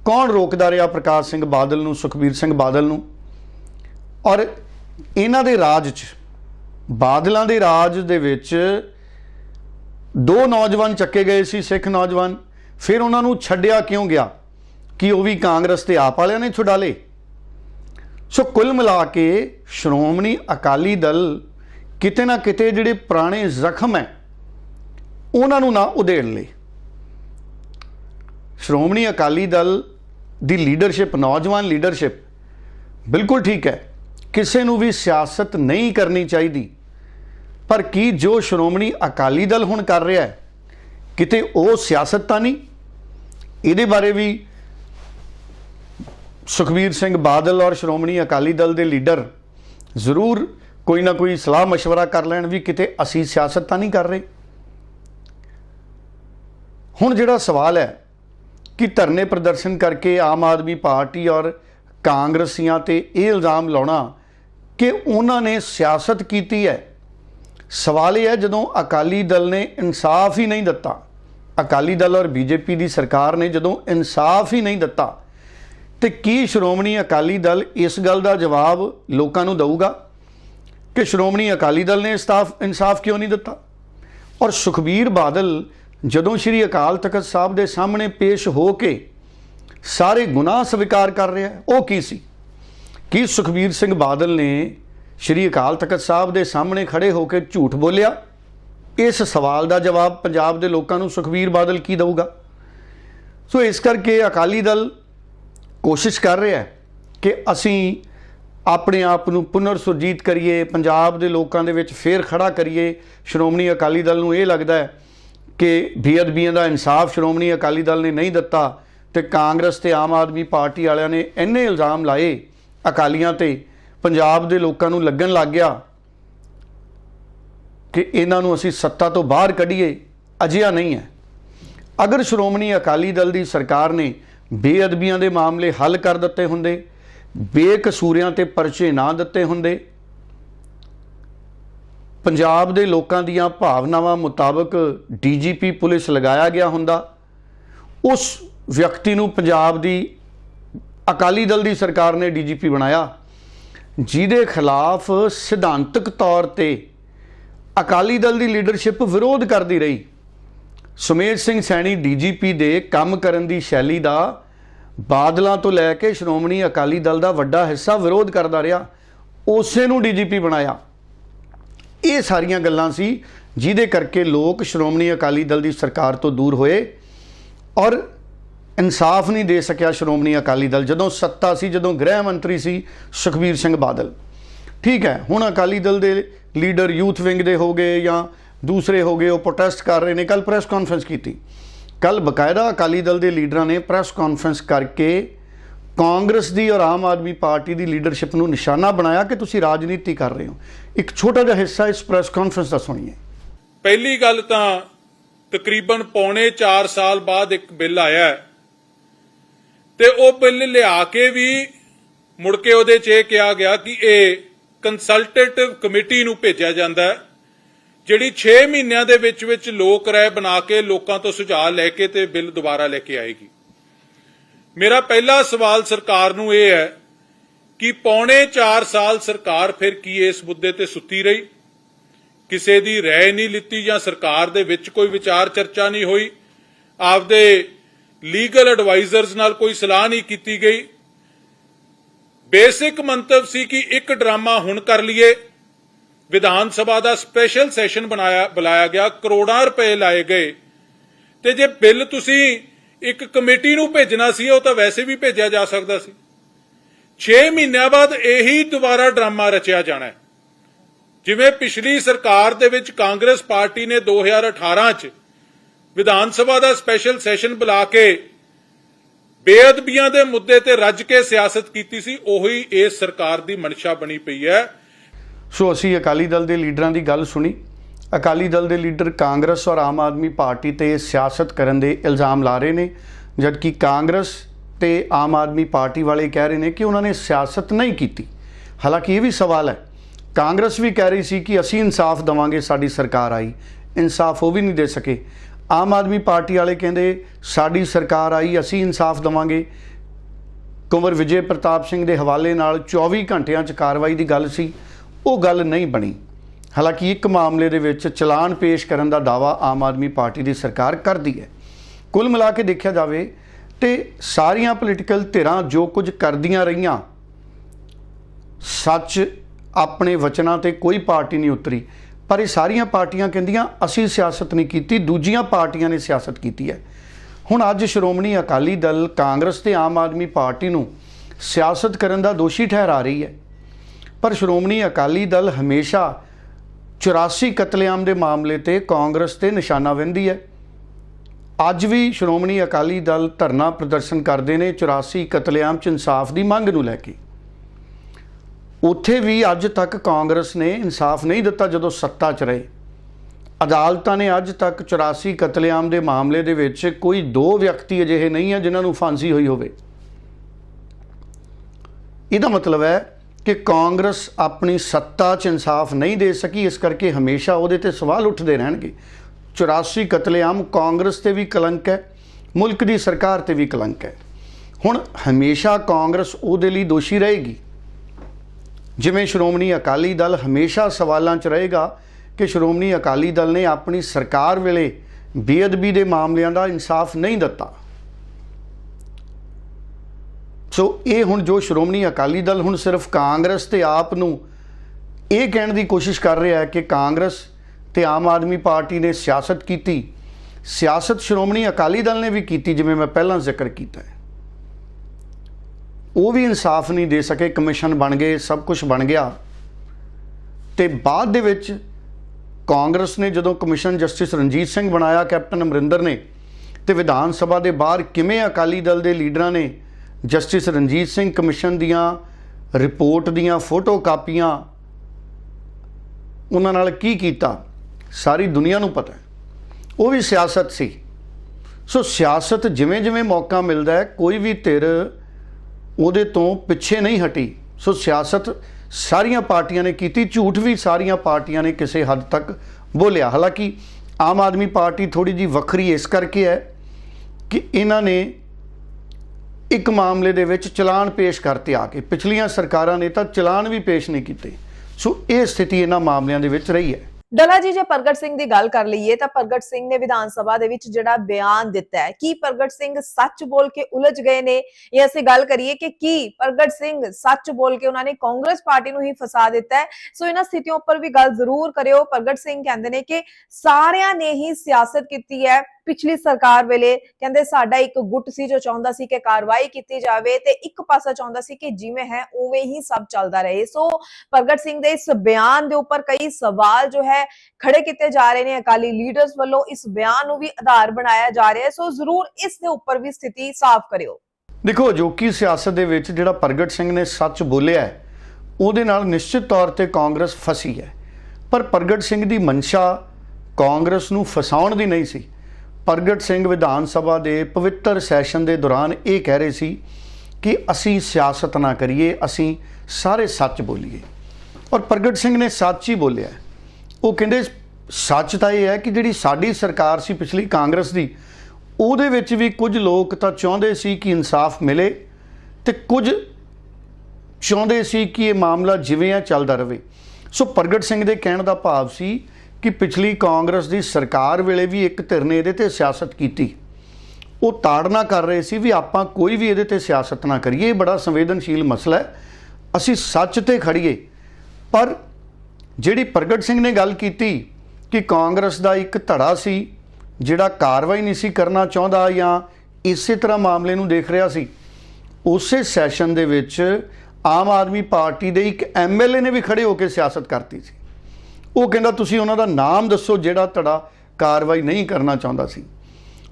ਕੌਣ ਰੋਕਦਾ ਰਿਹਾ ਪ੍ਰਕਾਸ਼ ਸਿੰਘ ਬਾਦਲ ਨੂੰ, ਸੁਖਬੀਰ ਸਿੰਘ ਬਾਦਲ ਨੂੰ? ਔਰ ਇਹਨਾਂ ਦੇ ਰਾਜ 'ਚ, ਬਾਦਲਾਂ ਦੇ ਰਾਜ ਦੇ ਵਿੱਚ ਦੋ ਨੌਜਵਾਨ ਚੱਕੇ ਗਏ ਸੀ ਸਿੱਖ ਨੌਜਵਾਨ, ਫਿਰ ਉਹਨਾਂ ਨੂੰ ਛੱਡਿਆ ਕਿਉਂ ਗਿਆ? ਕਿ ਉਹ ਵੀ ਕਾਂਗਰਸ ਤੇ ਆਪ ਵਾਲਿਆਂ ਨੇ ਛੁਡਾ ਲਏ। ਸੋ ਕੁੱਲ ਮਿਲਾ ਕੇ ਸ਼੍ਰੋਮਣੀ ਅਕਾਲੀ ਦਲ ਕਿਤੇ ਨਾ ਕਿਤੇ ਜਿਹੜੇ ਪੁਰਾਣੇ ਜ਼ਖਮ ਹੈ, ਉਹਨਾਂ ਨੂੰ ਨਾ ਉਧੇੜ ਲੇ ਸ਼੍ਰੋਮਣੀ ਅਕਾਲੀ ਦਲ ਦੀ ਲੀਡਰਸ਼ਿਪ, ਨੌਜਵਾਨ ਲੀਡਰਸ਼ਿਪ ਬਿਲਕੁਲ ਠੀਕ ਹੈ, ਕਿਸੇ ਨੂੰ ਵੀ ਸਿਆਸਤ ਨਹੀਂ ਕਰਨੀ ਚਾਹੀਦੀ। ਪਰ ਕੀ ਜੋ ਸ਼੍ਰੋਮਣੀ ਅਕਾਲੀ ਦਲ ਹੁਣ ਕਰ ਰਿਹਾ ਹੈ, ਕਿਤੇ ਉਹ ਸਿਆਸਤ ਤਾਂ ਨਹੀਂ? ਇਹਦੇ ਬਾਰੇ ਵੀ ਸੁਖਬੀਰ ਸਿੰਘ ਬਾਦਲ ਔਰ ਸ਼੍ਰੋਮਣੀ ਅਕਾਲੀ ਦਲ ਦੇ ਲੀਡਰ ਜ਼ਰੂਰ ਕੋਈ ਨਾ ਕੋਈ ਸਲਾਹ مشورہ ਕਰ ਲੈਣ ਵੀ ਕਿਤੇ ਅਸੀਂ ਸਿਆਸਤ ਤਾਂ ਨਹੀਂ ਕਰ ਰਹੇ ਹੁਣ ਜਿਹੜਾ ਸਵਾਲ ਹੈ ਕਿ ਧਰਨੇ ਪ੍ਰਦਰਸ਼ਨ ਕਰਕੇ ਆਮ ਆਦਮੀ ਪਾਰਟੀ ਔਰ ਕਾਂਗਰਸੀਆਂ ਤੇ ਇਹ ਇਲਜ਼ਾਮ ਲਾਉਣਾ ਕਿ ਉਹਨਾਂ ਨੇ ਸਿਆਸਤ ਕੀਤੀ ਹੈ ਸਵਾਲ ਇਹ ਹੈ ਜਦੋਂ ਅਕਾਲੀ ਦਲ ਨੇ ਇਨਸਾਫ ਹੀ ਨਹੀਂ ਦਿੱਤਾ ਅਕਾਲੀ ਦਲ ਔਰ ਬੀਜੇਪੀ ਦੀ ਸਰਕਾਰ ਨੇ ਜਦੋਂ ਇਨਸਾਫ ਹੀ ਨਹੀਂ ਦਿੱਤਾ ਤੇ ਕੀ ਸ਼੍ਰੋਮਣੀ ਅਕਾਲੀ ਦਲ ਇਸ ਗੱਲ ਦਾ ਜਵਾਬ ਲੋਕਾਂ ਨੂੰ ਦੇਊਗਾ? ਕਿ ਸ਼੍ਰੋਮਣੀ ਅਕਾਲੀ ਦਲ ਨੇ ਇਨਸਾਫ ਇਨਸਾਫ ਕਿਉਂ ਨਹੀਂ ਦਿੱਤਾ? ਔਰ ਸੁਖਬੀਰ ਬਾਦਲ ਜਦੋਂ ਸ਼੍ਰੀ ਅਕਾਲ ਤਖਤ ਸਾਹਿਬ ਦੇ ਸਾਹਮਣੇ ਪੇਸ਼ ਹੋ ਕੇ ਸਾਰੇ ਗੁਨਾਹ ਸਵੀਕਾਰ ਕਰ ਰਿਹਾ ਉਹ ਕੀ ਸੀ? ਕੀ ਸੁਖਬੀਰ ਸਿੰਘ ਬਾਦਲ ਨੇ ਸ਼੍ਰੀ ਅਕਾਲ ਤਖਤ ਸਾਹਿਬ ਦੇ ਸਾਹਮਣੇ ਖੜੇ ਹੋ ਕੇ ਝੂਠ ਬੋਲਿਆ? ਇਸ ਸਵਾਲ ਦਾ ਜਵਾਬ ਪੰਜਾਬ ਦੇ ਲੋਕਾਂ ਨੂੰ ਸੁਖਬੀਰ ਬਾਦਲ ਕੀ ਦੇਊਗਾ? ਸੋ ਇਸ ਕਰਕੇ ਅਕਾਲੀ ਦਲ ਕੋਸ਼ਿਸ਼ ਕਰ ਰਿਹਾ ਹੈ ਕਿ ਅਸੀਂ ਆਪਣੇ ਆਪ ਨੂੰ ਪੁਨਰ ਸੁਰਜੀਤ ਕਰੀਏ, ਪੰਜਾਬ ਦੇ ਲੋਕਾਂ ਦੇ ਵਿੱਚ ਫੇਰ ਖੜਾ ਕਰੀਏ। ਸ਼੍ਰੋਮਣੀ ਅਕਾਲੀ ਦਲ ਨੂੰ ਇਹ ਲੱਗਦਾ ਹੈ ਕਿ ਬੇਅਦਬੀਆਂ ਦਾ ਇਨਸਾਫ ਸ਼੍ਰੋਮਣੀ ਅਕਾਲੀ ਦਲ ਨੇ ਨਹੀਂ ਦਿੱਤਾ ਤੇ ਕਾਂਗਰਸ ਤੇ ਆਮ ਆਦਮੀ ਪਾਰਟੀ ਵਾਲਿਆਂ ਨੇ ਇੰਨੇ ਇਲਜ਼ਾਮ ਲਾਏ ਅਕਾਲੀਆਂ ਤੇ, ਪੰਜਾਬ ਦੇ ਲੋਕਾਂ ਨੂੰ ਲੱਗਣ ਲੱਗ ਗਿਆ ਕਿ ਇਹਨਾਂ ਨੂੰ ਅਸੀਂ ਸੱਤਾ ਤੋਂ ਬਾਹਰ ਕੱਢੀਏ, ਅਜਿਹਾ ਨਹੀਂ ਹੈ। ਅਗਰ ਸ਼੍ਰੋਮਣੀ ਅਕਾਲੀ ਦਲ ਦੀ ਸਰਕਾਰ ਨੇ ਬੇਅਦਬੀਆਂ ਦੇ ਮਾਮਲੇ ਹੱਲ ਕਰ ਦਿੱਤੇ ਹੁੰਦੇ, ਬੇਕਸੂਰਿਆਂ ਤੇ ਪਰਚੇ ਨਾ ਦਿੱਤੇ ਹੁੰਦੇ। ਪੰਜਾਬ ਦੇ ਲੋਕਾਂ ਦੀਆਂ ਭਾਵਨਾਵਾਂ ਮੁਤਾਬਕ ਡੀਜੀਪੀ ਪੁਲਿਸ ਲਗਾਇਆ ਗਿਆ ਹੁੰਦਾ। ਉਸ ਵਿਅਕਤੀ ਨੂੰ ਪੰਜਾਬ ਦੀ ਅਕਾਲੀ ਦਲ ਦੀ ਸਰਕਾਰ ਨੇ ਡੀਜੀਪੀ ਬਣਾਇਆ, ਜਿਹਦੇ ਖਿਲਾਫ ਸਿਧਾਂਤਕ ਤੌਰ ਤੇ ਅਕਾਲੀ ਦਲ ਦੀ ਲੀਡਰਸ਼ਿਪ ਵਿਰੋਧ ਕਰਦੀ ਰਹੀ। ਸੁਮੇਧ ਸਿੰਘ ਸੈਣੀ ਡੀਜੀਪੀ ਦੇ ਕੰਮ ਕਰਨ ਦੀ ਸ਼ੈਲੀ ਦਾ ਬਾਦਲਾਂ ਤੋਂ ਲੈ ਕੇ ਸ਼੍ਰੋਮਣੀ ਅਕਾਲੀ ਦਲ ਦਾ ਵੱਡਾ ਹਿੱਸਾ ਵਿਰੋਧ ਕਰਦਾ ਰਿਹਾ, ਉਸੇ ਨੂੰ ਡੀਜੀਪੀ ਬਣਾਇਆ। ਇਹ ਸਾਰੀਆਂ ਗੱਲਾਂ ਸੀ ਜਿਹਦੇ ਕਰਕੇ ਲੋਕ ਸ਼੍ਰੋਮਣੀ ਅਕਾਲੀ ਦਲ ਦੀ ਸਰਕਾਰ ਤੋਂ ਦੂਰ ਹੋਏ ਔਰ ਇਨਸਾਫ ਨਹੀਂ ਦੇ ਸਕਿਆ ਸ਼੍ਰੋਮਣੀ ਅਕਾਲੀ ਦਲ, ਜਦੋਂ ਸੱਤਾ ਸੀ, ਜਦੋਂ ਗ੍ਰਹਿ ਮੰਤਰੀ ਸੀ ਸੁਖਬੀਰ ਸਿੰਘ ਬਾਦਲ। ਠੀਕ ਹੈ, ਹੁਣ ਅਕਾਲੀ ਦਲ ਦੇ ਲੀਡਰ ਯੂਥ ਵਿੰਗ ਦੇ ਹੋ ਗਏ ਜਾਂ ਦੂਸਰੇ ਹੋ ਗਏ, ਉਹ ਪ੍ਰੋਟੈਸਟ ਕਰ ਰਹੇ ਨੇ। ਕੱਲ ਪ੍ਰੈਸ ਕਾਨਫਰੰਸ ਕੀਤੀ। ਕੱਲ ਬਕਾਇਦਾ ਅਕਾਲੀ ਦਲ ਦੇ ਲੀਡਰਾਂ ਨੇ ਪ੍ਰੈਸ ਕਾਨਫਰੰਸ ਕਰਕੇ ਕਾਂਗਰਸ ਦੀ ਔਰ ਆਮ ਆਦਮੀ ਪਾਰਟੀ ਦੀ ਲੀਡਰਸ਼ਿਪ ਨੂੰ ਨਿਸ਼ਾਨਾ ਬਣਾਇਆ ਕਿ ਤੁਸੀਂ ਰਾਜਨੀਤੀ ਕਰ ਰਹੇ ਹੋ। ਇੱਕ ਛੋਟਾ ਜਿਹਾ ਹਿੱਸਾ ਇਸ ਪ੍ਰੈਸ ਕਾਨਫਰੰਸ ਦਾ ਸੁਣੀਏ। ਪਹਿਲੀ ਗੱਲ ਤਾਂ ਤਕਰੀਬਨ ਪੌਣੇ 4 ਸਾਲ ਬਾਅਦ ਇੱਕ ਬਿੱਲ ਆਇਆ ਹੈ। ਤੇ ਉਹ ਬਿੱਲ ਲਿਆ ਕੇ ਵੀ ਮੁੜ ਕੇ ਉਹਦੇ 'ਚ ਇਹ ਕਿਹਾ ਗਿਆ ਕਿ ਇਹ ਕੰਸਲਟੇਟਿਵ ਕਮੇਟੀ ਨੂੰ ਭੇਜਿਆ ਜਾਂਦਾ ਹੈ। ਜਿਹੜੀ 6 ਮਹੀਨਿਆਂ ਦੇ ਵਿੱਚ ਵਿੱਚ ਲੋਕ ਰਾਏ ਬਣਾ ਕੇ ਲੋਕਾਂ ਤੋਂ ਸੁਝਾਅ ਲੈ ਕੇ ਤੇ ਬਿੱਲ ਦੁਬਾਰਾ ਲੈ ਕੇ ਆਏਗੀ। ਮੇਰਾ ਪਹਿਲਾ ਸਵਾਲ ਸਰਕਾਰ ਨੂੰ ਇਹ ਹੈ ਕਿ ਪੌਣੇ 4 ਸਾਲ ਸਰਕਾਰ ਫਿਰ ਕੀ ਇਸ ਮੁੱਦੇ ਤੇ ਸੁੱਤੀ ਰਹੀ? ਕਿਸੇ ਦੀ ਰਾਏ ਨਹੀਂ ਲਿੱਤੀ ਜਾਂ ਸਰਕਾਰ ਦੇ ਵਿੱਚ ਕੋਈ ਵਿਚਾਰ ਚਰਚਾ ਨਹੀਂ ਹੋਈ? ਆਪਦੇ ਲੀਗਲ ਐਡਵਾਈਜ਼ਰਸ ਨਾਲ ਕੋਈ ਸਲਾਹ ਨਹੀਂ ਕੀਤੀ ਗਈ? ਬੇਸਿਕ ਮੰਤਵ ਸੀ ਕਿ ਇੱਕ ਡਰਾਮਾ ਹੁਣ ਕਰ ਲਈਏ ਵਿਧਾਨ ਸਭਾ ਦਾ ਸਪੈਸ਼ਲ ਸੈਸ਼ਨ ਬਣਾਇਆ, ਬੁਲਾਇਆ ਗਿਆ, ਕਰੋੜਾਂ ਰੁਪਏ ਲਾਏ ਗਏ। ਤੇ ਜੇ ਬਿੱਲ ਤੁਸੀਂ ਇੱਕ ਕਮੇਟੀ ਨੂੰ ਭੇਜਣਾ ਸੀ, ਉਹ ਤਾਂ ਵੈਸੇ ਵੀ ਭੇਜਿਆ ਜਾ ਸਕਦਾ ਸੀ। 6 ਮਹੀਨਿਆਂ ਬਾਅਦ ਇਹੀ ਦੁਬਾਰਾ ਡਰਾਮਾ ਰਚਿਆ ਜਾਣਾ ਹੈ। ਜਿਵੇਂ ਪਿਛਲੀ ਸਰਕਾਰ ਦੇ ਵਿੱਚ ਕਾਂਗਰਸ ਪਾਰਟੀ ਨੇ 2018 ਚ ਵਿਧਾਨ ਸਭਾ ਦਾ ਸਪੈਸ਼ਲ ਸੈਸ਼ਨ ਬੁਲਾ ਕੇ ਬੇਅਦਬੀਆਂ ਦੇ ਮੁੱਦੇ ਤੇ ਰੱਜ ਕੇ ਸਿਆਸਤ ਕੀਤੀ ਸੀ, ਉਹੀ ਇਸ ਸਰਕਾਰ ਦੀ ਮਨਸ਼ਾ ਬਣੀ ਪਈ ਹੈ। ਸੋ ਅਸੀਂ ਅਕਾਲੀ ਦਲ ਦੇ ਲੀਡਰਾਂ ਦੀ ਗੱਲ ਸੁਣੀ। ਅਕਾਲੀ ਦਲ ਦੇ ਲੀਡਰ ਕਾਂਗਰਸ ਔਰ ਆਮ ਆਦਮੀ ਪਾਰਟੀ ਤੇ ਸਿਆਸਤ ਕਰਨ ਦੇ ਇਲਜ਼ਾਮ ਲਾ ਰਹੇ ਨੇ, ਜਦਕਿ ਕਾਂਗਰਸ ਤੇ ਆਮ ਆਦਮੀ ਪਾਰਟੀ ਵਾਲੇ ਕਹਿ ਰਹੇ ਨੇ ਕਿ ਉਹਨਾਂ ਨੇ ਸਿਆਸਤ ਨਹੀਂ ਕੀਤੀ। ਹਾਲਾਂਕਿ ਇਹ ਵੀ ਸਵਾਲ ਹੈ। ਕਾਂਗਰਸ ਵੀ ਕਹਿ ਰਹੀ ਸੀ ਕਿ ਅਸੀਂ ਇਨਸਾਫ ਦਵਾਂਗੇ, ਸਾਡੀ ਸਰਕਾਰ ਆਈ। ਇਨਸਾਫ ਉਹ ਵੀ ਨਹੀਂ ਦੇ ਸਕੇ। ਆਮ ਆਦਮੀ ਪਾਰਟੀ ਵਾਲੇ ਕਹਿੰਦੇ, ਸਾਡੀ ਸਰਕਾਰ ਆਈ, ਅਸੀਂ ਇਨਸਾਫ ਦਵਾਂਗੇ। ਕੁੰਵਰ ਵਿਜੇ ਪ੍ਰਤਾਪ ਸਿੰਘ ਦੇ ਹਵਾਲੇ ਨਾਲ 24 ਘੰਟਿਆਂ 'ਚ ਕਾਰਵਾਈ ਦੀ ਗੱਲ ਸੀ। ਉਹ ਗੱਲ ਨਹੀਂ ਬਣੀ। ਹਾਲਾਂਕਿ ਇੱਕ ਮਾਮਲੇ ਦੇ ਵਿੱਚ ਚਲਾਨ ਪੇਸ਼ ਕਰਨ ਦਾ ਦਾਵਾ ਆਮ ਆਦਮੀ ਪਾਰਟੀ ਦੀ ਸਰਕਾਰ ਕਰਦੀ ਹੈ। ਕੁੱਲ ਮਿਲਾ ਕੇ ਦੇਖਿਆ ਜਾਵੇ ਤੇ ਸਾਰੀਆਂ ਪੋਲੀਟੀਕਲ ਧਿਰਾਂ ਜੋ ਕੁਝ ਕਰਦੀਆਂ ਰਹੀਆਂ, ਸੱਚ ਆਪਣੇ ਵਚਨਾਂ ਤੇ ਕੋਈ ਪਾਰਟੀ ਨਹੀਂ ਉਤਰੀ। ਪਰ ਇਹ ਸਾਰੀਆਂ ਪਾਰਟੀਆਂ ਕਹਿੰਦੀਆਂ, ਅਸੀਂ ਸਿਆਸਤ ਨਹੀਂ ਕੀਤੀ, ਦੂਜੀਆਂ ਪਾਰਟੀਆਂ ਨੇ ਸਿਆਸਤ ਕੀਤੀ ਹੈ। ਹੁਣ ਅੱਜ ਸ਼੍ਰੋਮਣੀ ਅਕਾਲੀ ਦਲ ਕਾਂਗਰਸ ਤੇ ਆਮ ਆਦਮੀ ਪਾਰਟੀ ਨੂੰ ਸਿਆਸਤ ਕਰਨ ਦਾ ਦੋਸ਼ੀ ਠਹਿਰਾ ਰਹੀ ਹੈ। ਪਰ ਸ਼੍ਰੋਮਣੀ ਅਕਾਲੀ ਦਲ ਹਮੇਸ਼ਾ 84 ਕਤਲੇਆਮ ਦੇ ਮਾਮਲੇ ਤੇ ਕਾਂਗਰਸ ਤੇ ਨਿਸ਼ਾਨਾ ਵਿੰਦੀ ਹੈ। ਅੱਜ ਵੀ ਸ਼੍ਰੋਮਣੀ ਅਕਾਲੀ ਦਲ ਧਰਨਾ ਪ੍ਰਦਰਸ਼ਨ ਕਰਦੇ ਨੇ 84 ਕਤਲੇਆਮ ਚ ਇਨਸਾਫ ਦੀ ਮੰਗ ਨੂੰ ਲੈ ਕੇ। ਉੱਥੇ ਵੀ ਅੱਜ ਤੱਕ ਕਾਂਗਰਸ ਨੇ ਇਨਸਾਫ ਨਹੀਂ ਦਿੱਤਾ ਜਦੋਂ ਸੱਤਾ 'ਚ ਰਹੇ। ਅਦਾਲਤਾਂ ਨੇ ਅੱਜ ਤੱਕ 84 ਕਤਲੇਆਮ ਦੇ ਮਾਮਲੇ ਦੇ ਵਿੱਚ ਕੋਈ ਦੋ ਵਿਅਕਤੀ ਅਜਿਹੇ ਨਹੀਂ ਹੈ ਜਿਨ੍ਹਾਂ ਨੂੰ ਫਾਂਸੀ ਹੋਈ ਹੋਵੇ। ਇਹਦਾ ਮਤਲਬ ਹੈ ਕਿ ਕਾਂਗਰਸ ਆਪਣੀ ਸੱਤਾ 'ਚ ਇਨਸਾਫ ਨਹੀਂ ਦੇ ਸਕੀ, ਇਸ ਕਰਕੇ ਹਮੇਸ਼ਾ ਉਹਦੇ ਤੇ ਸਵਾਲ ਉੱਠਦੇ ਰਹਿਣਗੇ। 84 ਕਤਲੇਆਮ, ਕਾਂਗਰਸ ਤੇ ਵੀ ਕਲੰਕ ਹੈ, ਮੁਲਕ ਦੀ ਸਰਕਾਰ ਤੇ ਵੀ ਕਲੰਕ ਹੈ। ਹੁਣ ਹਮੇਸ਼ਾ ਕਾਂਗਰਸ ਉਹਦੇ ਲਈ ਦੋਸ਼ੀ ਰਹੇਗੀ। ਜਿਵੇਂ ਸ਼੍ਰੋਮਣੀ ਅਕਾਲੀ ਦਲ ਹਮੇਸ਼ਾ ਸਵਾਲਾਂ 'ਚ ਰਹੇਗਾ ਕਿ ਸ਼੍ਰੋਮਣੀ ਅਕਾਲੀ ਦਲ ਨੇ ਆਪਣੀ ਸਰਕਾਰ ਵੇਲੇ ਬੇਅਦਬੀ ਦੇ ਮਾਮਲਿਆਂ ਦਾ ਇਨਸਾਫ ਨਹੀਂ ਦਿੱਤਾ। ਸੋ ਇਹ ਹੁਣ ਜੋ ਸ਼੍ਰੋਮਣੀ ਅਕਾਲੀ ਦਲ ਹੁਣ ਸਿਰਫ ਕਾਂਗਰਸ ਤੇ ਆਪ ਨੂੰ ਇਹ ਕਹਿਣ ਦੀ ਕੋਸ਼ਿਸ਼ ਕਰ ਰਿਹਾ ਹੈ ਕਿ ਕਾਂਗਰਸ ਤੇ ਆਮ ਆਦਮੀ ਪਾਰਟੀ ਨੇ ਸਿਆਸਤ ਕੀਤੀ, ਸਿਆਸਤ ਸ਼੍ਰੋਮਣੀ ਅਕਾਲੀ ਦਲ ਨੇ ਵੀ ਕੀਤੀ, ਜਿਵੇਂ ਮੈਂ ਪਹਿਲਾਂ ਜ਼ਿਕਰ ਕੀਤਾ ਹੈ। ਉਹ ਵੀ ਇਨਸਾਫ ਨਹੀਂ ਦੇ ਸਕੇ, ਕਮਿਸ਼ਨ ਬਣ ਗਏ, ਸਭ ਕੁਝ ਬਣ ਗਿਆ। ਤੇ ਬਾਅਦ ਦੇ ਵਿੱਚ ਕਾਂਗਰਸ ਨੇ ਜਦੋਂ ਕਮਿਸ਼ਨ ਜਸਟਿਸ ਰਣਜੀਤ ਸਿੰਘ ਬਣਾਇਆ, ਕੈਪਟਨ ਅਮਰਿੰਦਰ ਨੇ, ਤੇ ਵਿਧਾਨ ਸਭਾ ਦੇ ਬਾਹਰ ਕਿਵੇਂ ਅਕਾਲੀ ਦਲ ਦੇ ਲੀਡਰਾਂ ਨੇ ਜਸਟਿਸ ਰਣਜੀਤ ਸਿੰਘ ਕਮਿਸ਼ਨ ਦੀਆਂ ਰਿਪੋਰਟ ਦੀਆਂ ਫੋਟੋ ਕਾਪੀਆਂ ਉਹਨਾਂ ਨਾਲ ਕੀ ਕੀਤਾ? ਸਾਰੀ ਦੁਨੀਆ ਨੂੰ ਪਤਾ ਉਹ ਵੀ ਸਿਆਸਤ ਸੀ। ਸੋ ਸਿਆਸਤ ਜਿਵੇਂ ਜਿਵੇਂ ਮੌਕਾ ਮਿਲਦਾ ਹੈ, ਕੋਈ ਵੀ ਧਿਰ ਉਹਦੇ ਤੋਂ ਪਿੱਛੇ ਨਹੀਂ ਹਟੀ। ਸੋ ਸਿਆਸਤ ਸਾਰੀਆਂ ਪਾਰਟੀਆਂ ਨੇ ਕੀਤੀ, ਝੂਠ ਵੀ ਸਾਰੀਆਂ ਪਾਰਟੀਆਂ ਨੇ ਕਿਸੇ ਹੱਦ ਤੱਕ ਬੋਲਿਆ। ਹਾਲਾਂਕਿ ਆਮ ਆਦਮੀ ਪਾਰਟੀ ਥੋੜੀ ਜੀ ਵੱਖਰੀ ਇਸ ਕਰਕੇ ਹੈ ਕਿ ਇਹਨਾਂ ਨੇ ਇੱਕ ਮਾਮਲੇ ਦੇ ਵਿੱਚ ਚਲਾਨ ਪੇਸ਼ ਕਰਤੇ ਆ ਕੇ। ਪਿਛਲੀਆਂ ਸਰਕਾਰਾਂ ਨੇ ਤਾਂ ਚਲਾਨ ਵੀ ਪੇਸ਼ ਨਹੀਂ ਕੀਤੇ। ਸੋ ਇਹ ਸਥਿਤੀ ਇਹਨਾਂ ਮਾਮਲਿਆਂ ਦੇ ਵਿੱਚ ਰਹੀ ਹੈ। ਡਲਾ ਜੀ, ਜੇ ਪ੍ਰਗਟ ਸਿੰਘ ਦੀ ਗੱਲ ਕਰ ਲਈਏ ਤਾਂ ਪ੍ਰਗਟ ਸਿੰਘ ਨੇ ਵਿਧਾਨ ਸਭਾ ਦੇ ਵਿੱਚ ਜਿਹੜਾ ਬਿਆਨ ਦਿੱਤਾ ਹੈ, ਕੀ ਪ੍ਰਗਟ ਸਿੰਘ ਸੱਚ ਬੋਲ ਕੇ ਉਲਝ ਗਏ ਨੇ? ਇਹ ਅਸੀਂ ਗੱਲ ਕਰੀਏ ਕਿ ਕੀ ਪ੍ਰਗਟ ਸਿੰਘ ਸੱਚ ਬੋਲ ਕੇ ਉਹਨਾਂ ਨੇ ਕਾਂਗਰਸ ਪਾਰਟੀ ਨੂੰ ਹੀ ਫਸਾ ਦਿੱਤਾ ਹੈ? ਸੋ ਇਹਨਾਂ ਸਥਿਤੀਆਂ ਉੱਪਰ ਵੀ ਗੱਲ ਜ਼ਰੂਰ ਕਰਿਓ। ਪ੍ਰਗਟ ਸਿੰਘ ਕਹਿੰਦੇ ਨੇ ਕਿ ਸਾਰਿਆਂ ਨੇ ਹੀ ਸਿਆਸਤ ਕੀਤੀ ਹੈ। ਪਿਛਲੀ ਸਰਕਾਰ ਵੇਲੇ ਕਹਿੰਦੇ ਸਾਡਾ ਇੱਕ ਗੁੱਟ ਸੀ ਜੋ ਚਾਹੁੰਦਾ ਸੀ ਕਿ ਕਾਰਵਾਈ ਕੀਤੀ ਜਾਵੇ ਤੇ ਇੱਕ ਪਾਸਾ ਚਾਹੁੰਦਾ ਸੀ ਕਿ ਜਿਵੇਂ ਹੈ ਉਵੇਂ ਹੀ ਸਭ ਚੱਲਦਾ ਰਹੇ। ਸੋ ਪ੍ਰਗਟ ਸਿੰਘ ਦੇ ਇਸ ਬਿਆਨ ਦੇ ਉੱਪਰ ਕਈ ਸਵਾਲ ਜੋ ਹੈ ਖੜੇ ਕੀਤੇ ਜਾ ਰਹੇ ਨੇ। ਅਕਾਲੀ ਲੀਡਰਸ ਵੱਲੋਂ ਇਸ ਬਿਆਨ ਨੂੰ ਵੀ ਆਧਾਰ ਬਣਾਇਆ ਜਾ ਰਿਹਾ ਹੈ। ਸੋ ਜ਼ਰੂਰ ਇਸ ਦੇ ਉੱਪਰ ਵੀ ਸਥਿਤੀ ਸਾਫ਼ ਕਰਿਓ। ਦੇਖੋ ਅਜੋਕੀ ਸਿਆਸਤ ਦੇ ਵਿੱਚ ਜਿਹੜਾ ਪ੍ਰਗਟ ਸਿੰਘ ਨੇ ਸੱਚ ਬੋਲਿਆ ਉਹਦੇ ਨਾਲ ਨਿਸ਼ਚਿਤ ਤੌਰ ਤੇ ਕਾਂਗਰਸ ਫਸੀ ਹੈ। ਪਰ ਪ੍ਰਗਟ ਸਿੰਘ ਦੀ ਮਨਸ਼ਾ ਕਾਂਗਰਸ ਨੂੰ ਫਸਾਉਣ ਦੀ ਨਹੀਂ ਸੀ। ਪ੍ਰਗਟ ਸਿੰਘ ਵਿਧਾਨ ਸਭਾ ਦੇ ਪਵਿੱਤਰ ਸੈਸ਼ਨ ਦੇ ਦੌਰਾਨ ਇਹ ਕਹਿ ਰਹੇ ਸੀ ਕਿ ਅਸੀਂ ਸਿਆਸਤ ਨਾ ਕਰੀਏ, ਅਸੀਂ ਸਾਰੇ ਸੱਚ ਬੋਲੀਏ। ਔਰ ਪ੍ਰਗਟ ਸਿੰਘ ਨੇ ਸੱਚ ਹੀ ਬੋਲਿਆ। ਉਹ ਕਹਿੰਦੇ, ਸੱਚ ਤਾਂ ਇਹ ਹੈ ਕਿ ਜਿਹੜੀ ਸਾਡੀ ਸਰਕਾਰ ਸੀ ਪਿਛਲੀ ਕਾਂਗਰਸ ਦੀ, ਉਹਦੇ ਵਿੱਚ ਵੀ ਕੁਝ ਲੋਕ ਤਾਂ ਚਾਹੁੰਦੇ ਸੀ ਕਿ ਇਨਸਾਫ ਮਿਲੇ ਤੇ ਕੁਝ ਚਾਹੁੰਦੇ ਸੀ ਕਿ ਇਹ ਮਾਮਲਾ ਜਿਵੇਂ ਆ ਚੱਲਦਾ ਰਹੇ। ਸੋ ਪ੍ਰਗਟ ਸਿੰਘ ਦੇ ਕਹਿਣ ਦਾ ਭਾਵ ਸੀ ਕਿ ਪਿਛਲੀ ਕਾਂਗਰਸ ਦੀ ਸਰਕਾਰ ਵੇਲੇ ਵੀ ਇੱਕ ਧਿਰ ਨੇ ਇਹਦੇ ਤੇ ਸਿਆਸਤ ਕੀਤੀ। ਉਹ ਤਾੜਨਾ ਕਰ ਰਹੇ ਸੀ ਵੀ ਆਪਾਂ ਕੋਈ ਵੀ ਇਹਦੇ ਤੇ ਸਿਆਸਤ ਨਾ ਕਰੀਏ, ਇਹ ਬੜਾ ਸੰਵੇਦਨਸ਼ੀਲ ਮਸਲਾ ਹੈ। ਅਸੀਂ ਸੱਚ ਤੇ ਖੜੀਏ ਪਰ ਜਿਹੜੀ ਪ੍ਰਗਟ ਸਿੰਘ ਨੇ ਗੱਲ ਕੀਤੀ ਕਿ ਕਾਂਗਰਸ ਦਾ ਇੱਕ ਧੜਾ ਸੀ, ਜਿਹੜਾ ਕਾਰਵਾਈ ਨਹੀਂ ਸੀ ਕਰਨਾ ਚਾਹੁੰਦਾ ਜਾਂ ਇਸੇ ਤਰ੍ਹਾਂ ਮਾਮਲੇ ਨੂੰ ਦੇਖ ਰਿਹਾ ਸੀ, ਉਸੇ ਸੈਸ਼ਨ ਦੇ ਵਿੱਚ ਆਮ ਆਦਮੀ ਪਾਰਟੀ ਦੇ ਇੱਕ ਐਮਐਲਏ ਨੇ ਵੀ ਖੜੇ ਹੋ ਕੇ ਸਿਆਸਤ ਕਰਤੀ ਸੀ। ਉਹ ਕਹਿੰਦਾ, ਤੁਸੀਂ ਉਹਨਾਂ ਦਾ ਨਾਮ ਦੱਸੋ ਜਿਹੜਾ ਤੁਹਾਡਾ ਕਾਰਵਾਈ ਨਹੀਂ ਕਰਨਾ ਚਾਹੁੰਦਾ ਸੀ।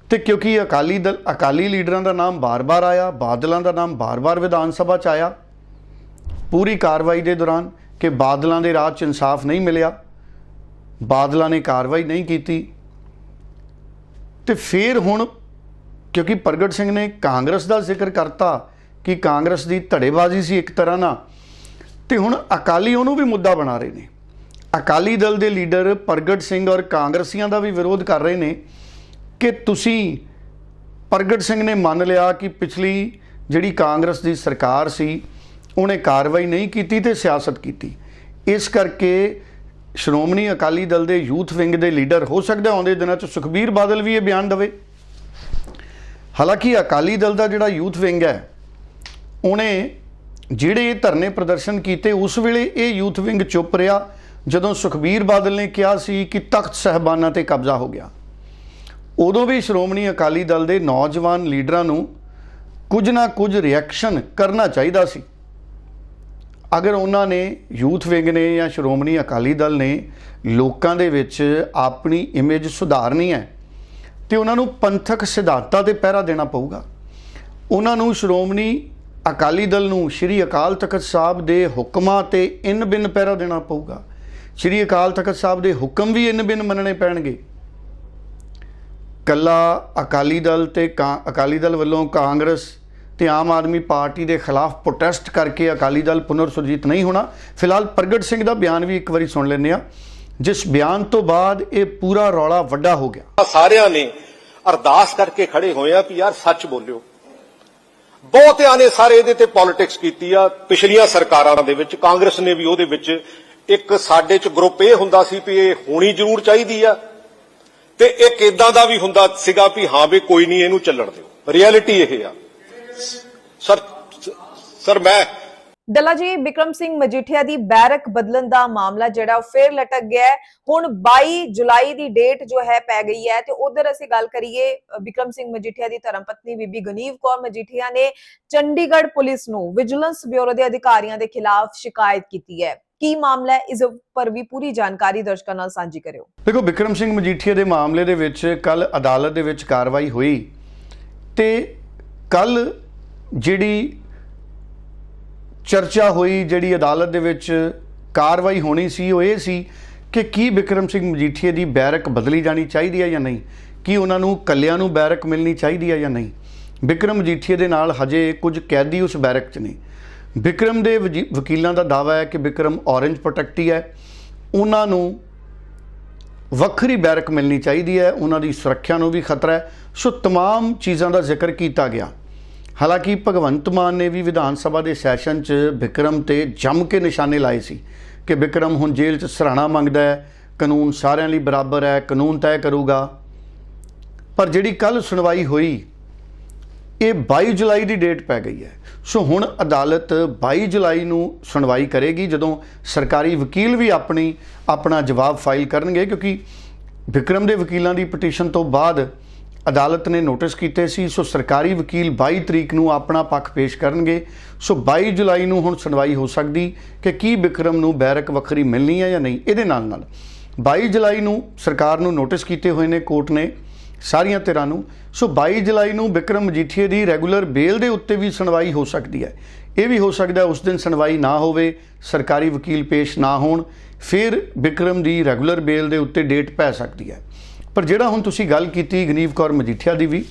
ਤੇ ਕਿਉਂਕਿ ਅਕਾਲੀ ਦਲ, ਅਕਾਲੀ ਲੀਡਰਾਂ ਦਾ ਨਾਮ ਬਾਰ-ਬਾਰ ਆਇਆ, ਬਾਦਲਾਂ ਦਾ ਨਾਮ ਬਾਰ-ਬਾਰ ਵਿਧਾਨ ਸਭਾ 'ਚ ਆਇਆ। ਪੂਰੀ ਕਾਰਵਾਈ ਦੇ ਦੌਰਾਨ ਕਿ ਬਾਦਲਾਂ ਦੇ ਰਾਜ 'ਚ ਇਨਸਾਫ ਨਹੀਂ ਮਿਲਿਆ, ਬਾਦਲਾਂ ਨੇ ਕਾਰਵਾਈ ਨਹੀਂ ਕੀਤੀ। ਤੇ ਫਿਰ ਹੁਣ ਕਿਉਂਕਿ ਪ੍ਰਗਟ ਸਿੰਘ ਨੇ ਕਾਂਗਰਸ ਦਾ ਜ਼ਿਕਰ ਕਰਤਾ ਕਿ ਕਾਂਗਰਸ ਦੀ ਧੜੇਬਾਜ਼ੀ ਸੀ ਇੱਕ ਤਰ੍ਹਾਂ ਨਾਲ, ਤੇ ਹੁਣ ਅਕਾਲੀ ਉਹਨੂੰ ਵੀ ਮੁੱਦਾ ਬਣਾ ਰਹੇ ਨੇ। ਅਕਾਲੀ ਦਲ ਦੇ ਲੀਡਰ ਪ੍ਰਗਟ ਸਿੰਘ ਔਰ ਕਾਂਗਰਸੀਆਂ ਦਾ ਵੀ ਵਿਰੋਧ ਕਰ ਰਹੇ ਨੇ ਕਿ ਤੁਸੀਂ ਪ੍ਰਗਟ ਸਿੰਘ ਨੇ ਮੰਨ ਲਿਆ ਕਿ ਪਿਛਲੀ ਜਿਹੜੀ ਕਾਂਗਰਸ ਦੀ ਸਰਕਾਰ ਸੀ, ਉਹਨੇ ਕਾਰਵਾਈ ਨਹੀਂ ਕੀਤੀ ਤੇ ਸਿਆਸਤ ਕੀਤੀ। ਇਸ ਕਰਕੇ ਸ਼੍ਰੋਮਣੀ ਅਕਾਲੀ ਦਲ ਦੇ ਯੂਥ ਵਿੰਗ ਦੇ ਲੀਡਰ ਹੋ ਸਕਦਾ ਆਉਂਦੇ ਦਿਨਾਂ 'ਚ ਸੁਖਬੀਰ ਬਾਦਲ ਵੀ ਇਹ ਬਿਆਨ ਦੇਵੇ। ਹਾਲਾਂਕਿ ਅਕਾਲੀ ਦਲ ਦਾ ਜਿਹੜਾ ਯੂਥ ਵਿੰਗ ਹੈ, ਉਹਨੇ ਜਿਹੜੇ ਇਹ ਧਰਨੇ ਪ੍ਰਦਰਸ਼ਨ ਕੀਤੇ, ਉਸ ਵੇਲੇ ਇਹ ਯੂਥ ਵਿੰਗ ਚੁੱਪ ਰਿਹਾ। ਜਦੋਂ ਸੁਖਬੀਰ ਬਾਦਲ ਨੇ ਕਿਹਾ ਸੀ ਕਿ ਤਖਤ ਸਹਿਬਾਨਾਂ ਤੇ ਕਬਜ਼ਾ ਹੋ ਗਿਆ, ਉਦੋਂ ਵੀ ਸ਼੍ਰੋਮਣੀ ਅਕਾਲੀ ਦਲ ਦੇ ਨੌਜਵਾਨ ਲੀਡਰਾਂ ਨੂੰ ਕੁਝ ਨਾ ਕੁਝ ਰਿਐਕਸ਼ਨ ਕਰਨਾ ਚਾਹੀਦਾ ਸੀ। ਅਗਰ ਉਹਨਾਂ ਨੇ ਯੂਥ ਵਿੰਗ ਨੇ ਜਾਂ ਸ਼੍ਰੋਮਣੀ ਅਕਾਲੀ ਦਲ ਨੇ ਲੋਕਾਂ ਦੇ ਵਿੱਚ ਆਪਣੀ ਇਮੇਜ ਸੁਧਾਰਨੀ ਹੈ, ਤੇ ਉਹਨਾਂ ਨੂੰ ਪੰਥਕ ਸਿਧਾਂਤਾਂ ਤੇ ਪਹਿਰਾ ਦੇਣਾ ਪਊਗਾ। ਉਹਨਾਂ ਨੂੰ ਸ਼੍ਰੋਮਣੀ ਅਕਾਲੀ ਦਲ ਨੂੰ ਸ਼੍ਰੀ ਅਕਾਲ ਤਖਤ ਸਾਹਿਬ ਦੇ ਹੁਕਮਾਂ ਤੇ ਇਨ ਬਿਨ ਪਹਿਰਾ ਦੇਣਾ ਪਊਗਾ। ਸ਼੍ਰੀ ਅਕਾਲ ਤਖਤ ਸਾਹਿਬ ਦੇ ਹੁਕਮ ਵੀ ਇਨ ਬਿਨ ਮੰਨਣੇ ਪੈਣਗੇ। ਕੱਲਾ ਅਕਾਲੀ ਦਲ ਤੇ ਅਕਾਲੀ ਦਲ ਵੱਲੋਂ ਕਾਂਗਰਸ ਤੇ ਆਮ ਆਦਮੀ ਪਾਰਟੀ ਦੇ ਖਿਲਾਫ ਪ੍ਰੋਟੈਸਟ ਕਰਕੇ ਅਕਾਲੀ ਦਲ ਪੁਨਰ ਸੁਰਜੀਤ ਨਹੀਂ ਹੋਣਾ। ਫਿਲਹਾਲ ਪ੍ਰਗਟ ਸਿੰਘ ਦਾ ਬਿਆਨ ਵੀ ਇੱਕ ਵਾਰੀ ਸੁਣ ਲੈਂਦੇ ਆ ਜਿਸ ਬਿਆਨ ਤੋਂ ਬਾਅਦ ਇਹ ਪੂਰਾ ਰੌਲਾ ਵੱਡਾ ਹੋ ਗਿਆ। ਸਾਰਿਆਂ ਨੇ ਅਰਦਾਸ ਕਰਕੇ ਖੜੇ ਹੋਏ ਆ ਕਿ ਯਾਰ ਸੱਚ ਬੋਲਿਓ। ਬਹੁਤਿਆਂ ਨੇ ਸਾਰੇ ਇਹਦੇ ਤੇ ਪੋਲਿਟਿਕਸ ਕੀਤੀ ਆ। ਪਿਛਲੀਆਂ ਸਰਕਾਰਾਂ ਦੇ ਵਿੱਚ ਕਾਂਗਰਸ ਨੇ ਵੀ ਉਹਦੇ ਵਿੱਚ ਇੱਕ ਸਾਡੇ ਚ ਗਰੁੱਪ ਇਹ ਹੁੰਦਾ ਸੀ ਵੀ ਇਹ ਹੋਣੀ ਜ਼ਰੂਰ ਚਾਹੀਦੀ ਆ, ਤੇ ਇੱਕ ਇਦਾਂ ਦਾ ਵੀ ਹੁੰਦਾ ਸੀਗਾ ਵੀ ਹਾਂ ਵੀ ਕੋਈ ਨਹੀਂ ਇਹਨੂੰ ਚੱਲਣ ਦਿਓ। ਰਿਐਲਿਟੀ ਇਹ ਆ। ਸਰ ਸਰ, ਮੈਂ ਡੱਲਾ ਜੀ ਬਿਕਰਮ ਸਿੰਘ ਮਜੀਠੀਆ ਦੀ ਬੈਰਕ ਬਦਲਣ ਦਾ ਮਾਮਲਾ ਜਿਹੜਾ ਉਹ ਫੇਰ ਲਟਕ ਗਿਆ ਹੁਣ 22 ਜੁਲਾਈ ਦੀ ਡੇਟ ਜੋ ਹੈ ਪੈ ਗਈ ਹੈ ਤੇ ਉਧਰ ਅਸੀਂ ਗੱਲ ਕਰੀਏ ਬਿਕਰਮ ਸਿੰਘ ਮਜੀਠੀਆ ਦੀ ਧਰਮ ਪਤਨੀ ਬੀਬੀ ਗਨੀਵ ਕੌਰ ਮਜੀਠੀਆ ਨੇ ਚੰਡੀਗੜ੍ਹ ਪੁਲਿਸ ਨੂੰ ਵਿਜੀਲੈਂਸ ਬਿਊਰੋ ਦੇ ਅਧਿਕਾਰੀਆਂ ਦੇ ਖਿਲਾਫ ਸ਼ਿਕਾਇਤ ਕੀਤੀ ਹੈ। ਕੀ ਮਾਮਲਾ ਹੈ, ਇਸ ਉੱਪਰ ਵੀ ਪੂਰੀ ਜਾਣਕਾਰੀ ਦਰਸ਼ਕਾਂ ਨਾਲ ਸਾਂਝੀ ਕਰਿਓ। ਦੇਖੋ ਵਿਕਰਮ ਸਿੰਘ ਮਜੀਠੀਆ ਦੇ ਮਾਮਲੇ ਦੇ ਵਿੱਚ ਕੱਲ ਅਦਾਲਤ ਦੇ ਵਿੱਚ ਕਾਰਵਾਈ ਹੋਈ ਤੇ ਕੱਲ ਜਿਹੜੀ ਚਰਚਾ ਹੋਈ, ਜਿਹੜੀ ਅਦਾਲਤ ਦੇ ਵਿੱਚ ਕਾਰਵਾਈ ਹੋਣੀ ਸੀ, ਉਹ ਇਹ ਸੀ ਕਿ ਕੀ ਵਿਕਰਮ ਸਿੰਘ ਮਜੀਠੀਆ ਦੀ ਬੈਰਕ ਬਦਲੀ ਜਾਣੀ ਚਾਹੀਦੀ ਹੈ ਜਾਂ ਨਹੀਂ? ਕੀ ਉਹਨਾਂ ਨੂੰ ਕੱਲਿਆਂ ਨੂੰ ਬੈਰਕ ਮਿਲਣੀ ਚਾਹੀਦੀ ਹੈ ਜਾਂ ਨਹੀਂ? ਵਿਕਰਮ ਮਜੀਠੀਆ ਦੇ ਨਾਲ ਹਜੇ ਕੁਝ ਕੈਦੀ ਉਸ ਬੈਰਕ 'ਚ ਨੇ। ਵਿਕਰਮ ਦੇ ਵਜੀ- ਵਕੀਲਾਂ ਦਾ ਦਾਅਵਾ ਹੈ ਕਿ ਵਿਕਰਮ ਔਰੰਜ ਪ੍ਰੋਟੈਕਟੀ ਹੈ ਉਹਨਾਂ ਨੂੰ ਵੱਖਰੀ ਬੈਰਕ ਮਿਲਣੀ ਚਾਹੀਦੀ ਹੈ ਉਹਨਾਂ ਦੀ ਸੁਰੱਖਿਆ ਨੂੰ ਵੀ ਖਤਰਾ ਹੈ ਸੋ तमाम ਚੀਜ਼ਾਂ ਦਾ ਜ਼ਿਕਰ ਕੀਤਾ ਗਿਆ ਹਾਲਾਂਕਿ ਭਗਵੰਤ ਮਾਨ ਨੇ ਵੀ ਵਿਧਾਨ ਸਭਾ ਦੇ ਸੈਸ਼ਨ 'ਚ ਵਿਕਰਮ ਤੇ ਜੰਮ ਕੇ ਨਿਸ਼ਾਨੇ ਲਾਏ ਸੀ ਕਿ ਵਿਕਰਮ ਹੁਣ ਜੇਲ੍ਹ 'ਚ ਸਰਾਣਾ ਮੰਗਦਾ ਹੈ ਕਾਨੂੰਨ ਸਾਰਿਆਂ ਲਈ ਬਰਾਬਰ ਹੈ ਕਾਨੂੰਨ ਤੈਅ ਕਰੂਗਾ ਪਰ ਜਿਹੜੀ ਕੱਲ ਸੁਣਵਾਈ ਹੋਈ ਇਹ 22 ਜੁਲਾਈ ਦੀ ਡੇਟ ਪੈ ਗਈ ਹੈ। ਸੋ ਹੁਣ ਅਦਾਲਤ 22 ਜੁਲਾਈ ਨੂੰ ਸੁਣਵਾਈ ਕਰੇਗੀ, ਜਦੋਂ ਸਰਕਾਰੀ ਵਕੀਲ ਵੀ ਆਪਣੀ, ਆਪਣਾ ਜਵਾਬ ਫਾਈਲ ਕਰਨਗੇ, ਕਿਉਂਕਿ ਵਿਕਰਮ ਦੇ ਵਕੀਲਾਂ ਦੀ ਪਟੀਸ਼ਨ ਤੋਂ ਬਾਅਦ ਅਦਾਲਤ ਨੇ ਨੋਟਿਸ ਕੀਤੇ ਸੀ, ਸੋ ਸਰਕਾਰੀ ਵਕੀਲ 22 ਤਰੀਕ ਨੂੰ ਆਪਣਾ ਪੱਖ ਪੇਸ਼ ਕਰਨਗੇ। ਸੋ 22 ਜੁਲਾਈ ਨੂੰ ਹੁਣ ਸੁਣਵਾਈ ਹੋ ਸਕਦੀ ਕਿ ਕੀ ਵਿਕਰਮ ਨੂੰ ਬੈਰਕ ਵੱਖਰੀ ਮਿਲਣੀ ਹੈ ਜਾਂ ਨਹੀਂ, ਇਹਦੇ ਨਾਲ ਨਾਲ 22 ਜੁਲਾਈ ਨੂੰ ਸਰਕਾਰ ਨੂੰ ਨੋਟਿਸ ਕੀਤੇ ਹੋਏ ਨੇ, ਕੋਰਟ ਨੇ ਸਾਰੀਆਂ ਧਿਰਾਂ ਨੂੰ। ਸੋ 22 ਜੁਲਾਈ ਨੂੰ ਵਿਕਰਮ ਮਜੀਠੀਏ ਦੀ ਰੈਗੂਲਰ ਬੇਲ ਦੇ ਉੱਤੇ ਵੀ ਸੁਣਵਾਈ ਹੋ ਸਕਦੀ ਹੈ। ਇਹ ਵੀ ਹੋ ਸਕਦਾ ਉਸ ਦਿਨ ਸੁਣਵਾਈ ਨਾ ਹੋਵੇ, ਸਰਕਾਰੀ ਵਕੀਲ ਪੇਸ਼ ਨਾ ਹੋਣ, ਫਿਰ ਵਿਕਰਮ ਦੀ ਰੈਗੂਲਰ ਬੇਲ ਦੇ ਉੱਤੇ ਡੇਟ ਪੈ ਸਕਦੀ ਹੈ। ਪਰ ਜਿਹੜਾ ਹੁਣ ਤੁਸੀਂ ਗੱਲ ਕੀਤੀ ਗਨੀਵ ਕੌਰ ਮਜੀਠੀਆ ਦੀ ਵੀ,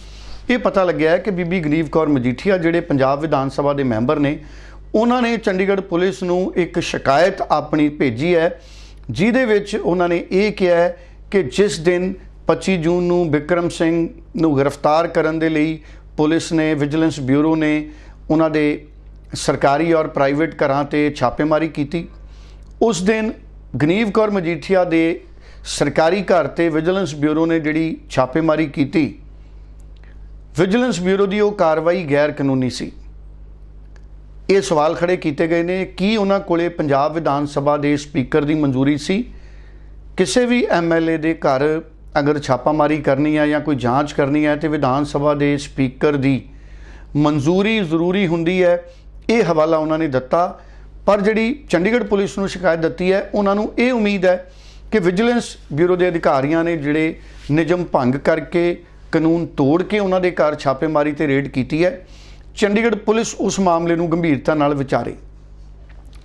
ਇਹ ਪਤਾ ਲੱਗਿਆ ਕਿ ਬੀਬੀ ਗਨੀਵ ਕੌਰ ਮਜੀਠੀਆ ਜਿਹੜੇ ਪੰਜਾਬ ਵਿਧਾਨ ਸਭਾ ਦੇ ਮੈਂਬਰ ਨੇ, ਉਹਨਾਂ ਨੇ ਚੰਡੀਗੜ੍ਹ ਪੁਲਿਸ ਨੂੰ ਇੱਕ ਸ਼ਿਕਾਇਤ ਆਪਣੀ ਭੇਜੀ ਹੈ, ਜਿਹਦੇ ਵਿੱਚ ਉਹਨਾਂ ਨੇ ਇਹ ਕਿਹਾ ਕਿ ਜਿਸ ਦਿਨ 25 ਜੂਨ ਨੂੰ ਵਿਕਰਮ ਸਿੰਘ ਨੂੰ ਗ੍ਰਿਫਤਾਰ ਕਰਨ ਦੇ ਲਈ ਪੁਲਿਸ ਨੇ, ਵਿਜੀਲੈਂਸ ਬਿਊਰੋ ਨੇ ਉਹਨਾਂ ਦੇ ਸਰਕਾਰੀ ਔਰ ਪ੍ਰਾਈਵੇਟ ਘਰਾਂ ਤੇ ਛਾਪੇਮਾਰੀ ਕੀਤੀ। ਉਸ ਦਿਨ ਗਨੀਵ ਕੌਰ ਮਜੀਠੀਆ ਦੇ ਸਰਕਾਰੀ ਘਰ ਤੇ ਵਿਜੀਲੈਂਸ ਬਿਊਰੋ ਨੇ ਜਿਹੜੀ ਛਾਪੇਮਾਰੀ ਕੀਤੀ, ਵਿਜੀਲੈਂਸ ਬਿਊਰੋ ਦੀ ਉਹ ਕਾਰਵਾਈ ਗੈਰ ਕਾਨੂੰਨੀ ਸੀ। ਇਹ ਸਵਾਲ ਖੜੇ ਕੀਤੇ ਗਏ ਨੇ, ਕੀ ਉਹਨਾਂ ਕੋਲੇ ਪੰਜਾਬ ਵਿਧਾਨ ਸਭਾ ਦੇ ਸਪੀਕਰ ਦੀ ਮਨਜ਼ੂਰੀ ਸੀ? ਕਿਸੇ ਵੀ ਐਮਐਲਏ ਦੇ ਘਰ ਅਗਰ ਛਾਪਾਮਾਰੀ ਕਰਨੀ ਹੈ ਜਾਂ ਕੋਈ ਜਾਂਚ ਕਰਨੀ ਹੈ ਤੇ ਵਿਧਾਨ ਸਭਾ ਦੇ ਸਪੀਕਰ ਦੀ ਮਨਜ਼ੂਰੀ ਜ਼ਰੂਰੀ ਹੁੰਦੀ ਹੈ, ਇਹ ਹਵਾਲਾ ਉਹਨਾਂ ਨੇ ਦਿੱਤਾ। ਪਰ ਜਿਹੜੀ ਚੰਡੀਗੜ੍ਹ ਪੁਲਿਸ ਨੂੰ ਸ਼ਿਕਾਇਤ ਦਿੱਤੀ ਹੈ, ਉਹਨਾਂ ਨੂੰ ਇਹ ਉਮੀਦ ਹੈ ਕਿ ਵਿਜੀਲੈਂਸ ਬਿਊਰੋ ਦੇ ਅਧਿਕਾਰੀਆਂ ਨੇ ਜਿਹੜੇ ਨਿਯਮ ਭੰਗ ਕਰਕੇ, ਕਾਨੂੰਨ ਤੋੜ ਕੇ ਉਹਨਾਂ ਦੇ ਘਰ ਛਾਪੇਮਾਰੀ ਤੇ ਰੇਡ ਕੀਤੀ ਹੈ, ਚੰਡੀਗੜ੍ਹ ਪੁਲਿਸ ਉਸ ਮਾਮਲੇ ਨੂੰ ਗੰਭੀਰਤਾ ਨਾਲ ਵਿਚਾਰੇ।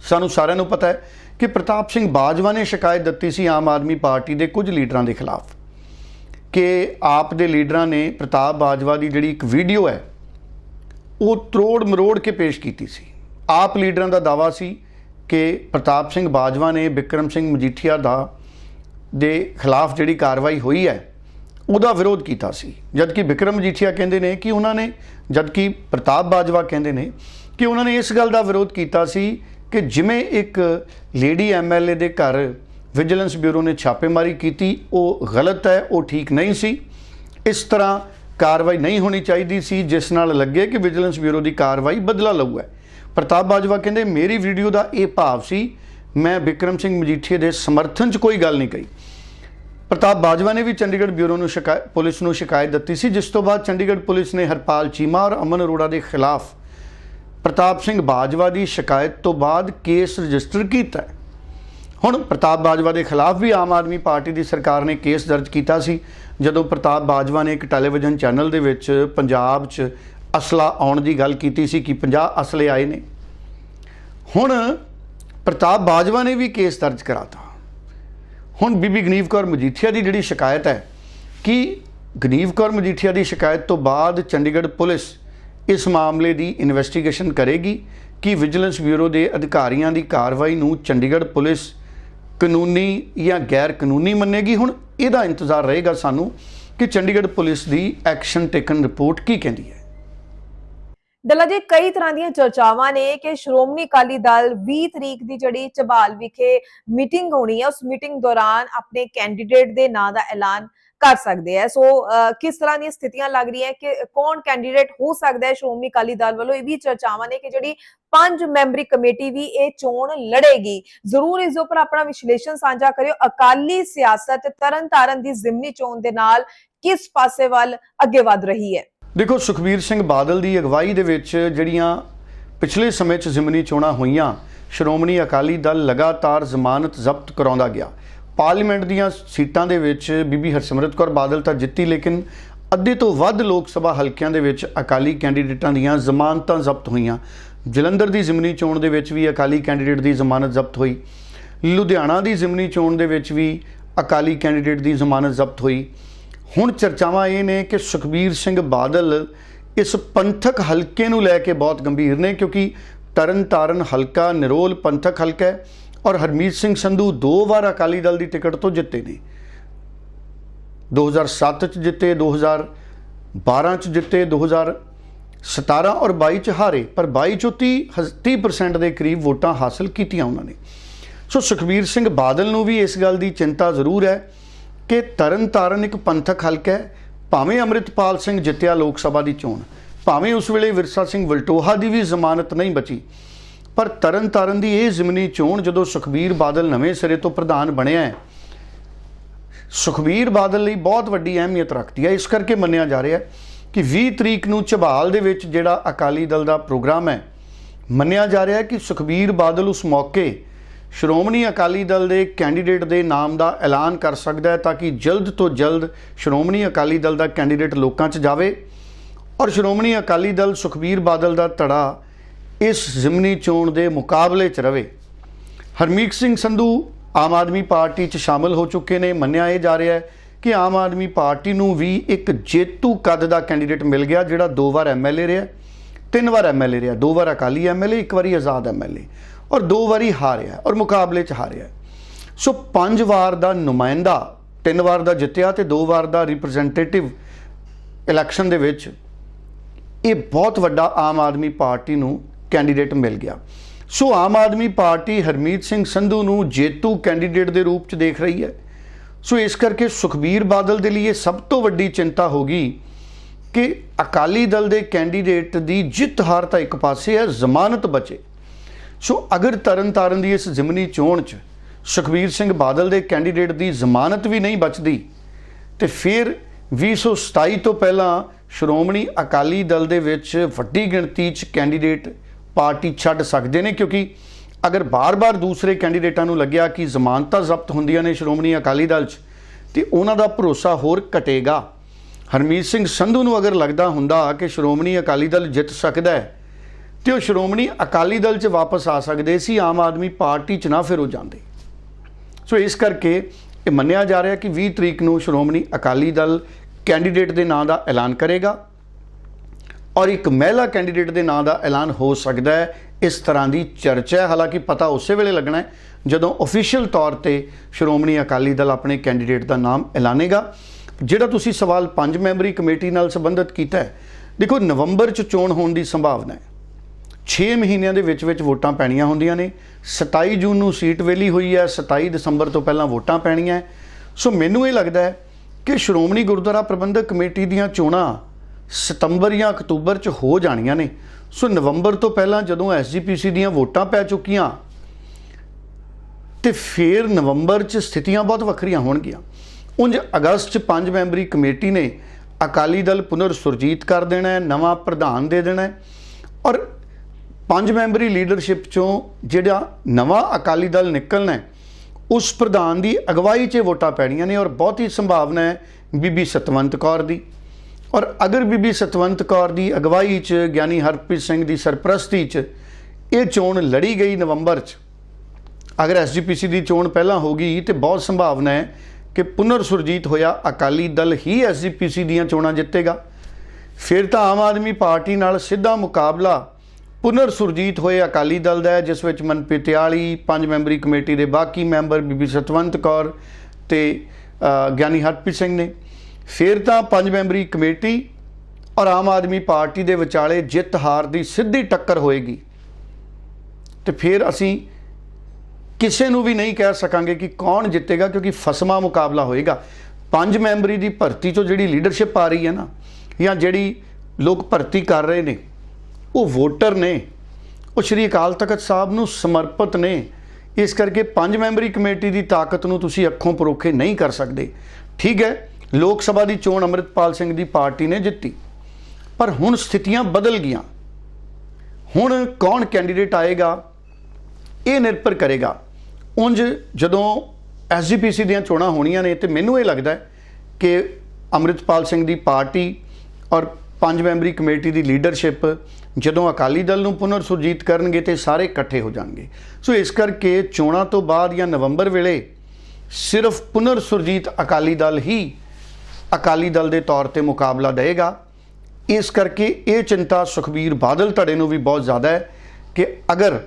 ਸਾਨੂੰ ਸਾਰਿਆਂ ਨੂੰ ਪਤਾ ਹੈ ਕਿ ਪ੍ਰਤਾਪ ਸਿੰਘ ਬਾਜਵਾ ਨੇ ਸ਼ਿਕਾਇਤ ਦਿੱਤੀ ਸੀ ਆਮ ਆਦਮੀ ਪਾਰਟੀ ਦੇ ਕੁਝ ਲੀਡਰਾਂ ਦੇ ਖਿਲਾਫ। ਕਿ ਆਪ ਦੇ ਲੀਡਰਾਂ ਨੇ ਪ੍ਰਤਾਪ ਬਾਜਵਾ ਦੀ ਜਿਹੜੀ ਇੱਕ ਵੀਡੀਓ ਹੈ, ਉਹ ਤਰੋੜ ਮਰੋੜ ਕੇ ਪੇਸ਼ ਕੀਤੀ ਸੀ। ਆਪ ਲੀਡਰਾਂ ਦਾ ਦਾਵਾ ਸੀ ਕਿ ਪ੍ਰਤਾਪ ਸਿੰਘ ਬਾਜਵਾ ਨੇ ਵਿਕਰਮ ਸਿੰਘ ਮਜੀਠੀਆ ਦਾ ਦੇ ਖਿਲਾਫ ਜਿਹੜੀ ਕਾਰਵਾਈ ਹੋਈ ਹੈ, ਉਹਦਾ ਵਿਰੋਧ ਕੀਤਾ ਸੀ। ਜਦਕਿ ਵਿਕਰਮ ਮਜੀਠੀਆ ਕਹਿੰਦੇ ਨੇ ਕਿ ਉਹਨਾਂ ਨੇ, ਜਦਕਿ ਪ੍ਰਤਾਪ ਬਾਜਵਾ ਕਹਿੰਦੇ ਨੇ ਕਿ ਉਹਨਾਂ ਨੇ ਇਸ ਗੱਲ ਦਾ ਵਿਰੋਧ ਕੀਤਾ ਸੀ ਕਿ ਜਿਵੇਂ ਇੱਕ ਲੇਡੀ ਐਮਐਲਏ ਦੇ ਘਰ ਵਿਜੀਲੈਂਸ ਬਿਊਰੋ ਨੇ ਛਾਪੇਮਾਰੀ ਕੀਤੀ, ਉਹ ਗਲਤ ਹੈ, ਉਹ ਠੀਕ ਨਹੀਂ ਸੀ। ਇਸ ਤਰ੍ਹਾਂ ਕਾਰਵਾਈ ਨਹੀਂ ਹੋਣੀ ਚਾਹੀਦੀ ਸੀ, ਜਿਸ ਨਾਲ ਲੱਗੇ ਕਿ ਵਿਜੀਲੈਂਸ ਬਿਊਰੋ ਦੀ ਕਾਰਵਾਈ ਬਦਲਾ ਲਊ ਹੈ। ਪ੍ਰਤਾਪ ਬਾਜਵਾ ਕਹਿੰਦੇ, ਮੇਰੀ ਵੀਡੀਓ ਦਾ ਇਹ ਭਾਵ ਸੀ, ਮੈਂ ਵਿਕਰਮ ਸਿੰਘ ਮਜੀਠੀਏ ਦੇ ਸਮਰਥਨ 'ਚ ਕੋਈ ਗੱਲ ਨਹੀਂ ਕਹੀ। ਪ੍ਰਤਾਪ ਬਾਜਵਾ ਨੇ ਵੀ ਚੰਡੀਗੜ੍ਹ ਬਿਊਰੋ ਨੂੰ ਸ਼ਿਕਾਇਤ ਪੁਲਿਸ ਨੂੰ ਸ਼ਿਕਾਇਤ ਦਿੱਤੀ ਸੀ, ਜਿਸ ਤੋਂ ਬਾਅਦ ਚੰਡੀਗੜ੍ਹ ਪੁਲਿਸ ਨੇ ਹਰਪਾਲ ਚੀਮਾ ਔਰ ਅਮਨ ਅਰੋੜਾ ਦੇ ਖਿਲਾਫ ਪ੍ਰਤਾਪ ਸਿੰਘ ਬਾਜਵਾ ਦੀ ਸ਼ਿਕਾਇਤ ਤੋਂ ਬਾਅਦ ਕੇਸ ਰਜਿਸਟਰ ਕੀਤਾ ਹੈ। ਹੁਣ ਪ੍ਰਤਾਪ ਬਾਜਵਾ ਦੇ ਖਿਲਾਫ ਵੀ ਆਮ ਆਦਮੀ ਪਾਰਟੀ ਦੀ ਸਰਕਾਰ ਨੇ ਕੇਸ ਦਰਜ ਕੀਤਾ ਸੀ, ਜਦੋਂ ਪ੍ਰਤਾਪ ਬਾਜਵਾ ਨੇ ਇੱਕ ਟੈਲੀਵਿਜ਼ਨ ਚੈਨਲ ਦੇ ਵਿੱਚ ਪੰਜਾਬ 'ਚ ਅਸਲਾ ਆਉਣ ਦੀ ਗੱਲ ਕੀਤੀ ਸੀ ਕਿ 50 ਅਸਲੇ ਆਏ ਨੇ। ਹੁਣ ਪ੍ਰਤਾਪ ਬਾਜਵਾ ਨੇ ਵੀ ਕੇਸ ਦਰਜ ਕਰਾਤਾ। ਹੁਣ ਬੀਬੀ ਗਨੀਵ ਕੌਰ ਮਜੀਠੀਆ ਦੀ ਜਿਹੜੀ ਸ਼ਿਕਾਇਤ ਹੈ, ਕਿ ਗਨੀਵ ਕੌਰ ਮਜੀਠੀਆ ਦੀ ਸ਼ਿਕਾਇਤ ਤੋਂ ਬਾਅਦ ਚੰਡੀਗੜ੍ਹ ਪੁਲਿਸ ਇਸ ਮਾਮਲੇ ਦੀ ਇਨਵੈਸਟੀਗੇਸ਼ਨ ਕਰੇਗੀ ਕਿ ਵਿਜੀਲੈਂਸ ਬਿਊਰੋ ਦੇ ਅਧਿਕਾਰੀਆਂ ਦੀ ਕਾਰਵਾਈ ਨੂੰ ਚੰਡੀਗੜ੍ਹ ਪੁਲਿਸ ਕਾਨੂੰਨੀ ਜਾਂ ਗੈਰ ਕਾਨੂੰਨੀ ਮੰਨੇਗੀ? ਹੁਣ ਇਹਦਾ ਇੰਤਜ਼ਾਰ ਰਹੇਗਾ ਸਾਨੂੰ ਕਿ ਚੰਡੀਗੜ੍ਹ ਪੁਲਿਸ ਦੀ ਐਕਸ਼ਨ ਟੇਕਨ ਰਿਪੋਰਟ ਕੀ ਕਹਿੰਦੀ ਹੈ। ਡੱਲਾ ਜੀ, ਕਈ ਤਰ੍ਹਾਂ ਦੀਆਂ ਚਰਚਾਵਾਂ ਨੇ ਕਿ ਸ਼੍ਰੋਮਣੀ ਅਕਾਲੀ ਦਲ 20 ਤਰੀਕ ਦੀ ਜਿਹੜੀ ਚਬਾਲ ਵਿਖੇ ਮੀਟਿੰਗ ਹੋਣੀ ਹੈ, ਉਸ ਮੀਟਿੰਗ ਦੌਰਾਨ ਆਪਣੇ ਕੈਂਡੀਡੇਟ ਦੇ ਨਾਂ ਦਾ ਐਲਾਨ ਕਰ ਸਕਦੇ ਹੈ ਸੋ ਕਿਸ ਤਰ੍ਹਾਂ ਦੀਆਂ ਸਥਿਤੀਆਂ ਲੱਗ ਰਹੀਆਂ ਕਿ ਕੌਣ ਕੈਂਡੀਡੇਟ ਹੋ ਸਕਦਾ ਹੈ ਸ਼੍ਰੋਮਣੀ ਅਕਾਲੀ ਦਲ ਵੱਲੋਂ? ਇਹ ਵੀ ਚਰਚਾਵਾਂ ਨੇ ਕਿ ਜਿਹੜੀ ਪੰਜ ਮੈਂਬਰੀ ਕਮੇਟੀ ਵੀ ਇਹ ਚੋਣ ਲੜੇਗੀ। ਜ਼ਰੂਰ ਇਸ ਉੱਪਰ ਆਪਣਾ ਵਿਸ਼ਲੇਸ਼ਣ ਸਾਂਝਾ ਕਰਿਓ। ਅਕਾਲੀ ਸਿਆਸਤ ਤਰਨਤਾਰਨ ਦੀ ਜ਼ਿਮਨੀ ਚੋਣ ਦੇ ਨਾਲ ਕਿਸ ਪਾਸੇ ਵੱਲ ਅੱਗੇ ਵਧ ਰਹੀ ਹੈ? ਦੇਖੋ, ਸੁਖਬੀਰ ਸਿੰਘ ਬਾਦਲ ਦੀ ਅਗਵਾਈ ਦੇ ਵਿੱਚ ਜਿਹੜੀਆਂ ਪਿਛਲੇ ਸਮੇਂ 'ਚ ਜ਼ਿਮਨੀ ਚੋਣਾਂ ਹੋਈਆਂ, ਸ਼੍ਰੋਮਣੀ ਅਕਾਲੀ ਦਲ ਲਗਾਤਾਰ ਜ਼ਮਾਨਤ ਜ਼ਬਤ ਕਰਾਉਂਦਾ ਗਿਆ। ਪਾਰਲੀਮੈਂਟ ਦੀਆਂ ਸੀਟਾਂ ਦੇ ਵਿੱਚ ਬੀਬੀ ਹਰਸਿਮਰਤ ਕੌਰ ਬਾਦਲ ਤਾਂ ਜਿੱਤੀ, ਲੇਕਿਨ ਅੱਧੇ ਤੋਂ ਵੱਧ ਲੋਕ ਸਭਾ ਹਲਕਿਆਂ ਦੇ ਵਿੱਚ ਅਕਾਲੀ ਕੈਂਡੀਡੇਟਾਂ ਦੀਆਂ ਜ਼ਮਾਨਤਾਂ ਜ਼ਬਤ ਹੋਈਆਂ। ਜਲੰਧਰ ਦੀ ਜ਼ਿਮਨੀ ਚੋਣ ਦੇ ਵਿੱਚ ਵੀ ਅਕਾਲੀ ਕੈਂਡੀਡੇਟ ਦੀ ਜ਼ਮਾਨਤ ਜ਼ਬਤ ਹੋਈ। ਲੁਧਿਆਣਾ ਦੀ ਜ਼ਿਮਨੀ ਚੋਣ ਦੇ ਵਿੱਚ ਵੀ ਅਕਾਲੀ ਕੈਂਡੀਡੇਟ ਦੀ ਜ਼ਮਾਨਤ ਜ਼ਬਤ ਹੋਈ। ਹੁਣ ਚਰਚਾਵਾਂ ਇਹ ਨੇ ਕਿ ਸੁਖਬੀਰ ਸਿੰਘ ਬਾਦਲ ਇਸ ਪੰਥਕ ਹਲਕੇ ਨੂੰ ਲੈ ਕੇ ਬਹੁਤ ਗੰਭੀਰ ਨੇ, ਕਿਉਂਕਿ ਤਰਨਤਾਰਨ ਹਲਕਾ, ਨਿਰੋਲ ਪੰਥਕ ਹਲਕਾ ਹੈ। ਔਰ ਹਰਮੀਤ ਸਿੰਘ ਸੰਧੂ ਦੋ ਵਾਰ ਅਕਾਲੀ ਦਲ ਦੀ ਟਿਕਟ ਤੋਂ ਜਿੱਤੇ ਨੇ। 2007 ਚ ਜਿੱਤੇ 2012 ਚ ਜਿੱਤੇ 2017 ਔਰ 22 ਚ ਹਾਰੇ, ਪਰ 22 ਚੋਂ 30 30% ਦੇ ਕਰੀਬ ਵੋਟਾਂ ਹਾਸਲ ਕੀਤੀਆਂ ਉਹਨਾਂ ਨੇ। ਸੋ ਸੁਖਬੀਰ ਸਿੰਘ ਬਾਦਲ ਨੂੰ ਵੀ ਇਸ ਗੱਲ ਦੀ ਚਿੰਤਾ ਜ਼ਰੂਰ ਹੈ ਕਿ ਤਰਨਤਾਰਨ ਇੱਕ ਪੰਥਕ ਹਲਕਾ ਹੈ। ਭਾਵੇਂ ਅੰਮ੍ਰਿਤਪਾਲ ਸਿੰਘ ਜਿੱਤਿਆ ਲੋਕ ਸਭਾ ਦੀ ਚੋਣ, ਭਾਵੇਂ ਉਸ ਵੇਲੇ ਵਿਰਸਾ ਸਿੰਘ ਵਲਟੋਹਾ ਦੀ ਵੀ ਜ਼ਮਾਨਤ ਨਹੀਂ ਬਚੀ ਪਰ ਤਰਨਤਾਰਨ ਦੀ ਇਹ ਜ਼ਿਮਨੀ ਚੋਣ ਜਦੋਂ ਸੁਖਬੀਰ ਬਾਦਲ ਨਵੇਂ ਸਿਰੇ ਤੋਂ ਪ੍ਰਧਾਨ ਬਣਿਆ ਹੈ, ਸੁਖਬੀਰ ਬਾਦਲ ਲਈ ਬਹੁਤ ਵੱਡੀ ਅਹਿਮੀਅਤ ਰੱਖਦੀ ਹੈ। ਇਸ ਕਰਕੇ ਮੰਨਿਆ ਜਾ ਰਿਹਾ ਹੈ ਕਿ 20 ਤਰੀਕ ਨੂੰ ਝਬਾਲ ਦੇ ਵਿੱਚ ਜਿਹੜਾ ਅਕਾਲੀ ਦਲ ਦਾ ਪ੍ਰੋਗਰਾਮ ਹੈ, ਮੰਨਿਆ ਜਾ ਰਿਹਾ ਹੈ ਕਿ ਸੁਖਬੀਰ ਬਾਦਲ ਉਸ ਮੌਕੇ ਸ਼੍ਰੋਮਣੀ ਅਕਾਲੀ ਦਲ ਦੇ ਕੈਂਡੀਡੇਟ ਦੇ ਨਾਮ ਦਾ ਐਲਾਨ ਕਰ ਸਕਦਾ ਹੈ ਤਾਂ ਕਿ ਜਲਦ ਤੋਂ ਜਲਦ ਸ਼੍ਰੋਮਣੀ ਅਕਾਲੀ ਦਲ ਦਾ ਕੈਂਡੀਡੇਟ ਲੋਕਾਂ 'ਚ ਜਾਵੇ। ਔਰ ਸ਼੍ਰੋਮਣੀ ਅਕਾਲੀ ਦਲ ਸੁਖਬੀਰ ਬਾਦਲ ਦਾ ਧੜਾ ਇਸ ਜ਼ਿਮਨੀ ਚੋਣ ਦੇ ਮੁਕਾਬਲੇ 'ਚ ਰਵੇ। ਹਰਮੀਤ ਸਿੰਘ ਸੰਧੂ ਆਮ ਆਦਮੀ ਪਾਰਟੀ 'ਚ ਸ਼ਾਮਲ ਹੋ ਚੁੱਕੇ ਨੇ। ਮੰਨਿਆ ਇਹ ਜਾ ਰਿਹਾ ਹੈ ਕਿ ਆਮ ਆਦਮੀ ਪਾਰਟੀ ਨੂੰ ਵੀ ਇੱਕ ਜੇਤੂ ਕੱਦ ਦਾ ਕੈਂਡੀਡੇਟ ਮਿਲ ਗਿਆ, ਜਿਹੜਾ ਦੋ ਵਾਰ ਐਮਐਲਏ ਰਿਹਾ, ਤਿੰਨ ਵਾਰ ਐਮਐਲਏ ਰਿਹਾ, ਦੋ ਵਾਰ ਅਕਾਲੀ ਐਮਐਲਏ ਇੱਕ ਵਾਰੀ ਆਜ਼ਾਦ ਐਮਐਲਏ ਔਰ ਦੋ ਵਾਰੀ ਹਾਰਿਆ ਔਰ ਮੁਕਾਬਲੇ 'ਚ ਹਾਰਿਆ ਸੋ ਪੰਜ ਵਾਰ ਦਾ ਨੁਮਾਇੰਦਾ, ਤਿੰਨ ਵਾਰ ਦਾ ਜਿੱਤਿਆ ਤੇ ਦੋ ਵਾਰ ਦਾ ਰਿਪਰੈਜ਼ੈਂਟੇਟਿਵ ਇਲੈਕਸ਼ਨ ਦੇ ਵਿੱਚ ਇਹ ਬਹੁਤ ਵੱਡਾ ਆਮ ਆਦਮੀ ਪਾਰਟੀ ਨੂੰ ਕੈਂਡੀਡੇਟ ਮਿਲ ਗਿਆ। ਸੋ ਆਮ ਆਦਮੀ ਪਾਰਟੀ ਹਰਮੀਤ ਸਿੰਘ ਸੰਧੂ ਨੂੰ ਜੇਤੂ ਕੈਂਡੀਡੇਟ ਦੇ ਰੂਪ 'ਚ ਦੇਖ ਰਹੀ ਹੈ। ਸੋ ਇਸ ਕਰਕੇ ਸੁਖਬੀਰ ਬਾਦਲ ਦੇ ਲਈ ਇਹ ਸਭ ਤੋਂ ਵੱਡੀ ਚਿੰਤਾ ਹੋਗੀ ਕਿ ਅਕਾਲੀ ਦਲ ਦੇ ਕੈਂਡੀਡੇਟ ਦੀ ਜਿੱਤ ਹਾਰ ਤਾਂ ਇੱਕ ਪਾਸੇ ਹੈ, ਜ਼ਮਾਨਤ ਬਚੇ। ਸੋ ਅਗਰ ਤਰਨਤਾਰਨ ਦੀ ਇਸ ਜ਼ਿਮਨੀ ਚੋਣ 'ਚ ਸੁਖਬੀਰ ਸਿੰਘ ਬਾਦਲ ਦੇ ਕੈਂਡੀਡੇਟ ਦੀ ਜ਼ਮਾਨਤ ਵੀ ਨਹੀਂ ਬਚਦੀ, ਤੇ ਫਿਰ 2027 ਤੋਂ ਪਹਿਲਾਂ ਸ਼੍ਰੋਮਣੀ ਅਕਾਲੀ ਦਲ ਦੇ ਵਿੱਚ ਵੱਡੀ ਗਿਣਤੀ 'ਚ ਕੈਂਡੀਡੇਟ ਪਾਰਟੀ ਛੱਡ ਸਕਦੇ ਨੇ ਕਿਉਂਕਿ ਅਗਰ ਬਾਰ-ਬਾਰ ਦੂਸਰੇ ਕੈਂਡੀਡੇਟਾਂ ਨੂੰ ਲੱਗਿਆ ਕਿ ਜ਼ਮਾਨਤਾਂ ਜ਼ਬਤ ਹੁੰਦੀਆਂ ਨੇ ਸ਼੍ਰੋਮਣੀ ਅਕਾਲੀ ਦਲ 'ਚ, ਤੇ ਉਹਨਾਂ ਦਾ ਭਰੋਸਾ ਹੋਰ ਘਟੇਗਾ। ਹਰਮੀਤ ਸਿੰਘ ਸੰਧੂ ਨੂੰ ਅਗਰ ਲੱਗਦਾ ਹੁੰਦਾ ਕਿ ਸ਼੍ਰੋਮਣੀ ਅਕਾਲੀ ਦਲ ਜਿੱਤ ਸਕਦਾ ਹੈ, ਤੇ ਉਹ ਸ਼੍ਰੋਮਣੀ ਅਕਾਲੀ ਦਲ 'ਚ ਵਾਪਸ ਆ ਸਕਦੇ ਸੀ, ਆਮ ਆਦਮੀ ਪਾਰਟੀ 'ਚ ਨਾ ਫਿਰ ਉਹ ਜਾਂਦੇ। ਸੋ ਇਸ ਕਰਕੇ ਇਹ ਮੰਨਿਆ ਜਾ ਰਿਹਾ ਕਿ 20 ਤਰੀਕ ਨੂੰ ਸ਼੍ਰੋਮਣੀ ਅਕਾਲੀ ਦਲ ਕੈਂਡੀਡੇਟ ਦੇ ਨਾਂ ਦਾ ਐਲਾਨ ਕਰੇਗਾ। ਔਰ ਇੱਕ ਮਹਿਲਾ ਕੈਂਡੀਡੇਟ ਦੇ ਨਾਂ ਦਾ ਐਲਾਨ ਹੋ ਸਕਦਾ ਹੈ। ਇਸ ਤਰ੍ਹਾਂ ਦੀ ਚਰਚਾ ਹੈ। ਹਾਲਾਂਕਿ ਪਤਾ ਉਸੇ ਵੇਲੇ ਲੱਗਣਾ ਹੈ ਜਦੋਂ ਅਫੀਸ਼ੀਅਲ ਤੌਰ ਤੇ ਸ਼੍ਰੋਮਣੀ ਅਕਾਲੀ ਦਲ ਆਪਣੇ ਕੈਂਡੀਡੇਟ ਦਾ ਨਾਮ ਐਲਾਨੇਗਾ, ਜਿਹੜਾ ਤੁਸੀਂ ਸਵਾਲ ਪੰਜ ਮੈਂਬਰੀ ਕਮੇਟੀ ਨਾਲ ਸੰਬੰਧਿਤ ਕੀਤਾ ਹੈ। ਦੇਖੋ, ਨਵੰਬਰ 'ਚ ਚੋਣ ਹੋਣ ਦੀ ਸੰਭਾਵਨਾ ਹੈ। 6 ਮਹੀਨਿਆਂ ਦੇ ਵਿੱਚ ਵਿੱਚ ਵੋਟਾਂ ਪੈਣੀਆਂ ਹੁੰਦੀਆਂ ਨੇ। 27 ਜੂਨ ਨੂੰ ਸੀਟ ਵੇਲੀ ਹੋਈ ਹੈ। 27 ਦਸੰਬਰ ਤੋਂ ਪਹਿਲਾਂ ਵੋਟਾਂ ਪੈਣੀਆਂ ਸੋ ਮੈਨੂੰ ਇਹ ਲੱਗਦਾ ਹੈ ਕਿ ਸ਼੍ਰੋਮਣੀ ਗੁਰਦੁਆਰਾ ਪ੍ਰਬੰਧਕ ਕਮੇਟੀ ਦੀਆਂ ਚੋਣਾਂ ਸਤੰਬਰ ਜਾਂ ਅਕਤੂਬਰ 'ਚ ਹੋ ਜਾਣੀਆਂ ਨੇ। ਸੋ ਨਵੰਬਰ ਤੋਂ ਪਹਿਲਾਂ ਜਦੋਂ ਐਸਜੀਪੀਸੀ ਦੀਆਂ ਵੋਟਾਂ ਪੈ ਚੁੱਕੀਆਂ, ਤੇ ਫਿਰ ਨਵੰਬਰ 'ਚ ਸਥਿਤੀਆਂ ਬਹੁਤ ਵੱਖਰੀਆਂ ਹੋਣਗੀਆਂ। ਉਂਝ ਅਗਸਤ 'ਚ ਪੰਜ ਮੈਂਬਰੀ ਕਮੇਟੀ ਨੇ ਅਕਾਲੀ ਦਲ ਪੁਨਰ ਸੁਰਜੀਤ ਕਰ ਦੇਣਾ ਹੈ, ਨਵਾਂ ਪ੍ਰਧਾਨ ਦੇ ਦੇਣਾ ਹੈ ਔਰ ਪੰਜ ਮੈਂਬਰੀ ਲੀਡਰਸ਼ਿਪ ਚੋਂ ਜਿਹੜਾ ਨਵਾਂ ਅਕਾਲੀ ਦਲ ਨਿਕਲਣਾ ਹੈ, ਉਸ ਪ੍ਰਧਾਨ ਦੀ ਅਗਵਾਈ 'ਚ ਵੋਟਾਂ ਪੈਣੀਆਂ ਨੇ ਔਰ ਬਹੁਤ ਹੀ ਸੰਭਾਵਨਾ ਹੈ ਬੀਬੀ ਸਤਵੰਤ ਕੌਰ ਦੀ। ਔਰ ਅਗਰ ਬੀਬੀ ਸਤਵੰਤ ਕੌਰ ਦੀ ਅਗਵਾਈ 'ਚ ਗਿਆਨੀ ਹਰਪ੍ਰੀਤ ਸਿੰਘ ਦੀ ਸਰਪ੍ਰਸਤੀ 'ਚ ਇਹ ਚੋਣ ਲੜੀ ਗਈ ਨਵੰਬਰ 'ਚ, ਅਗਰ ਐਸਜੀਪੀਸੀ ਦੀ ਚੋਣ ਪਹਿਲਾਂ ਹੋ ਗਈ ਤੇ ਬਹੁਤ ਸੰਭਾਵਨਾ ਹੈ ਕਿ ਪੁਨਰ ਸੁਰਜੀਤ ਹੋਇਆ ਅਕਾਲੀ ਦਲ ਹੀ ਐਸਜੀਪੀਸੀ ਦੀਆਂ ਚੋਣਾਂ ਜਿੱਤੇਗਾ। ਫਿਰ ਤਾਂ ਆਮ ਆਦਮੀ ਪਾਰਟੀ ਨਾਲ ਸਿੱਧਾ ਮੁਕਾਬਲਾ ਪੁਨਰ ਸੁਰਜੀਤ ਹੋਏ ਅਕਾਲੀ ਦਲ ਦਾ ਜਿਸ ਵਿੱਚ ਮਨਪ੍ਰੀਤ ਆਲੀ ਪੰਜ ਮੈਂਬਰੀ ਕਮੇਟੀ ਦੇ ਬਾਕੀ ਮੈਂਬਰ ਬੀਬੀ ਸਤਵੰਤ ਕੌਰ ਤੇ ਗਿਆਨੀ ਹਰਪ੍ਰੀਤ ਸਿੰਘ ਨੇ। ਫਿਰ ਤਾਂ ਪੰਜ ਮੈਂਬਰੀ ਕਮੇਟੀ ਔਰ ਆਮ ਆਦਮੀ ਪਾਰਟੀ ਦੇ ਵਿਚਾਲੇ ਜਿੱਤ ਹਾਰ ਦੀ ਸਿੱਧੀ ਟੱਕਰ ਹੋਏਗੀ। ਤੇ ਫਿਰ ਅਸੀਂ ਕਿਸੇ ਨੂੰ ਵੀ ਨਹੀਂ ਕਹਿ ਸਕਾਂਗੇ ਕਿ ਕੌਣ ਜਿੱਤੇਗਾ, ਕਿਉਂਕਿ ਫਸਮਾ ਮੁਕਾਬਲਾ ਹੋਏਗਾ। ਪੰਜ ਮੈਂਬਰੀ ਦੀ ਭਰਤੀ ਚੋਂ ਜਿਹੜੀ ਲੀਡਰਸ਼ਿਪ ਆ ਰਹੀ ਹੈ ਨਾ, ਜਾਂ ਜਿਹੜੀ ਲੋਕ ਭਰਤੀ ਕਰ ਰਹੇ ਨੇ, ਉਹ ਵੋਟਰ ਨੇ, ਉਹ ਸ਼੍ਰੀ ਅਕਾਲ ਤਖਤ ਸਾਹਿਬ ਨੂੰ ਸਮਰਪਿਤ ਨੇ। ਇਸ ਕਰਕੇ ਪੰਜ ਮੈਂਬਰੀ ਕਮੇਟੀ ਦੀ ਤਾਕਤ ਨੂੰ ਤੁਸੀਂ ਅੱਖੋਂ ਪਰੋਖੇ ਨਹੀਂ ਕਰ ਸਕਦੇ। ਠੀਕ ਹੈ ਲੋਕ ਸਭਾ ਦੀ ਚੋਣ ਅੰਮ੍ਰਿਤਪਾਲ ਸਿੰਘ ਦੀ ਪਾਰਟੀ ਨੇ ਜਿੱਤੀ। ਪਰ ਹੁਣ ਸਥਿਤੀਆਂ ਬਦਲ ਗਈਆਂ। ਹੁਣ ਕੌਣ ਕੈਂਡੀਡੇਟ ਆਏਗਾ? ਇਹ ਨਿਰਭਰ ਕਰੇਗਾ। ਉਂਝ ਜਦੋਂ ਐਸਜੀਪੀਸੀ ਦੀਆਂ ਚੋਣਾਂ ਹੋਣੀਆਂ ਨੇ ਤੇ ਮੈਨੂੰ ਇਹ ਲੱਗਦਾ ਹੈ ਕਿ ਅੰਮ੍ਰਿਤਪਾਲ ਸਿੰਘ ਦੀ ਪਾਰਟੀ ਔਰ ਪੰਜ ਮੈਂਬਰੀ ਕਮੇਟੀ ਦੀ ਲੀਡਰਸ਼ਿਪ ਜਦੋਂ ਅਕਾਲੀ ਦਲ ਨੂੰ ਪੁਨਰ ਸੁਰਜੀਤ ਕਰਨਗੇ ਤੇ ਸਾਰੇ ਇਕੱਠੇ ਹੋ ਜਾਣਗੇ। ਸੋ ਇਸ ਕਰਕੇ ਚੋਣਾਂ ਤੋਂ ਬਾਅਦ ਜਾਂ ਨਵੰਬਰ ਵੇਲੇ ਸਿਰਫ ਪੁਨਰ ਸੁਰਜੀਤ ਅਕਾਲੀ ਦਲ ਹੀ ਅਕਾਲੀ ਦਲ ਦੇ ਤੌਰ ਤੇ ਮੁਕਾਬਲਾ ਦੇਗਾ ਇਸ ਕਰਕੇ ਇਹ ਚਿੰਤਾ ਸੁਖਬੀਰ ਬਾਦਲ ਧੜੇ ਨੂੰ ਵੀ ਬਹੁਤ ਜ਼ਿਆਦਾ ਹੈ ਕਿ ਅਗਰ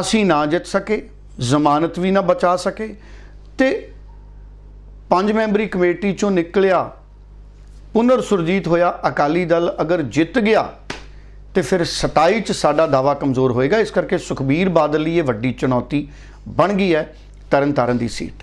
ਅਸੀਂ ਨਾ ਜਿੱਤ ਸਕੇ, ਜ਼ਮਾਨਤ ਵੀ ਨਾ ਬਚਾ ਸਕੇ, ਤੇ ਪੰਜ ਮੈਂਬਰੀ ਕਮੇਟੀ ਚੋਂ ਨਿਕਲਿਆ, ਪੁਨਰ ਸੁਰਜੀਤ ਹੋਇਆ ਅਕਾਲੀ ਦਲ, ਅਗਰ ਜਿੱਤ ਗਿਆ, ਤੇ ਫਿਰ 27 ਚ ਸਾਡਾ ਦਾਵਾ ਕਮਜ਼ੋਰ ਹੋਏਗਾ। ਇਸ ਕਰਕੇ ਸੁਖਬੀਰ ਬਾਦਲ ਲਈ ਇਹ ਵੱਡੀ ਚੁਣੌਤੀ ਬਣ ਗਈ ਹੈ, ਤਰਨਤਾਰਨ ਦੀ ਸੀਟ।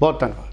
ਬਹੁਤ ਧੰਨਵਾਦ।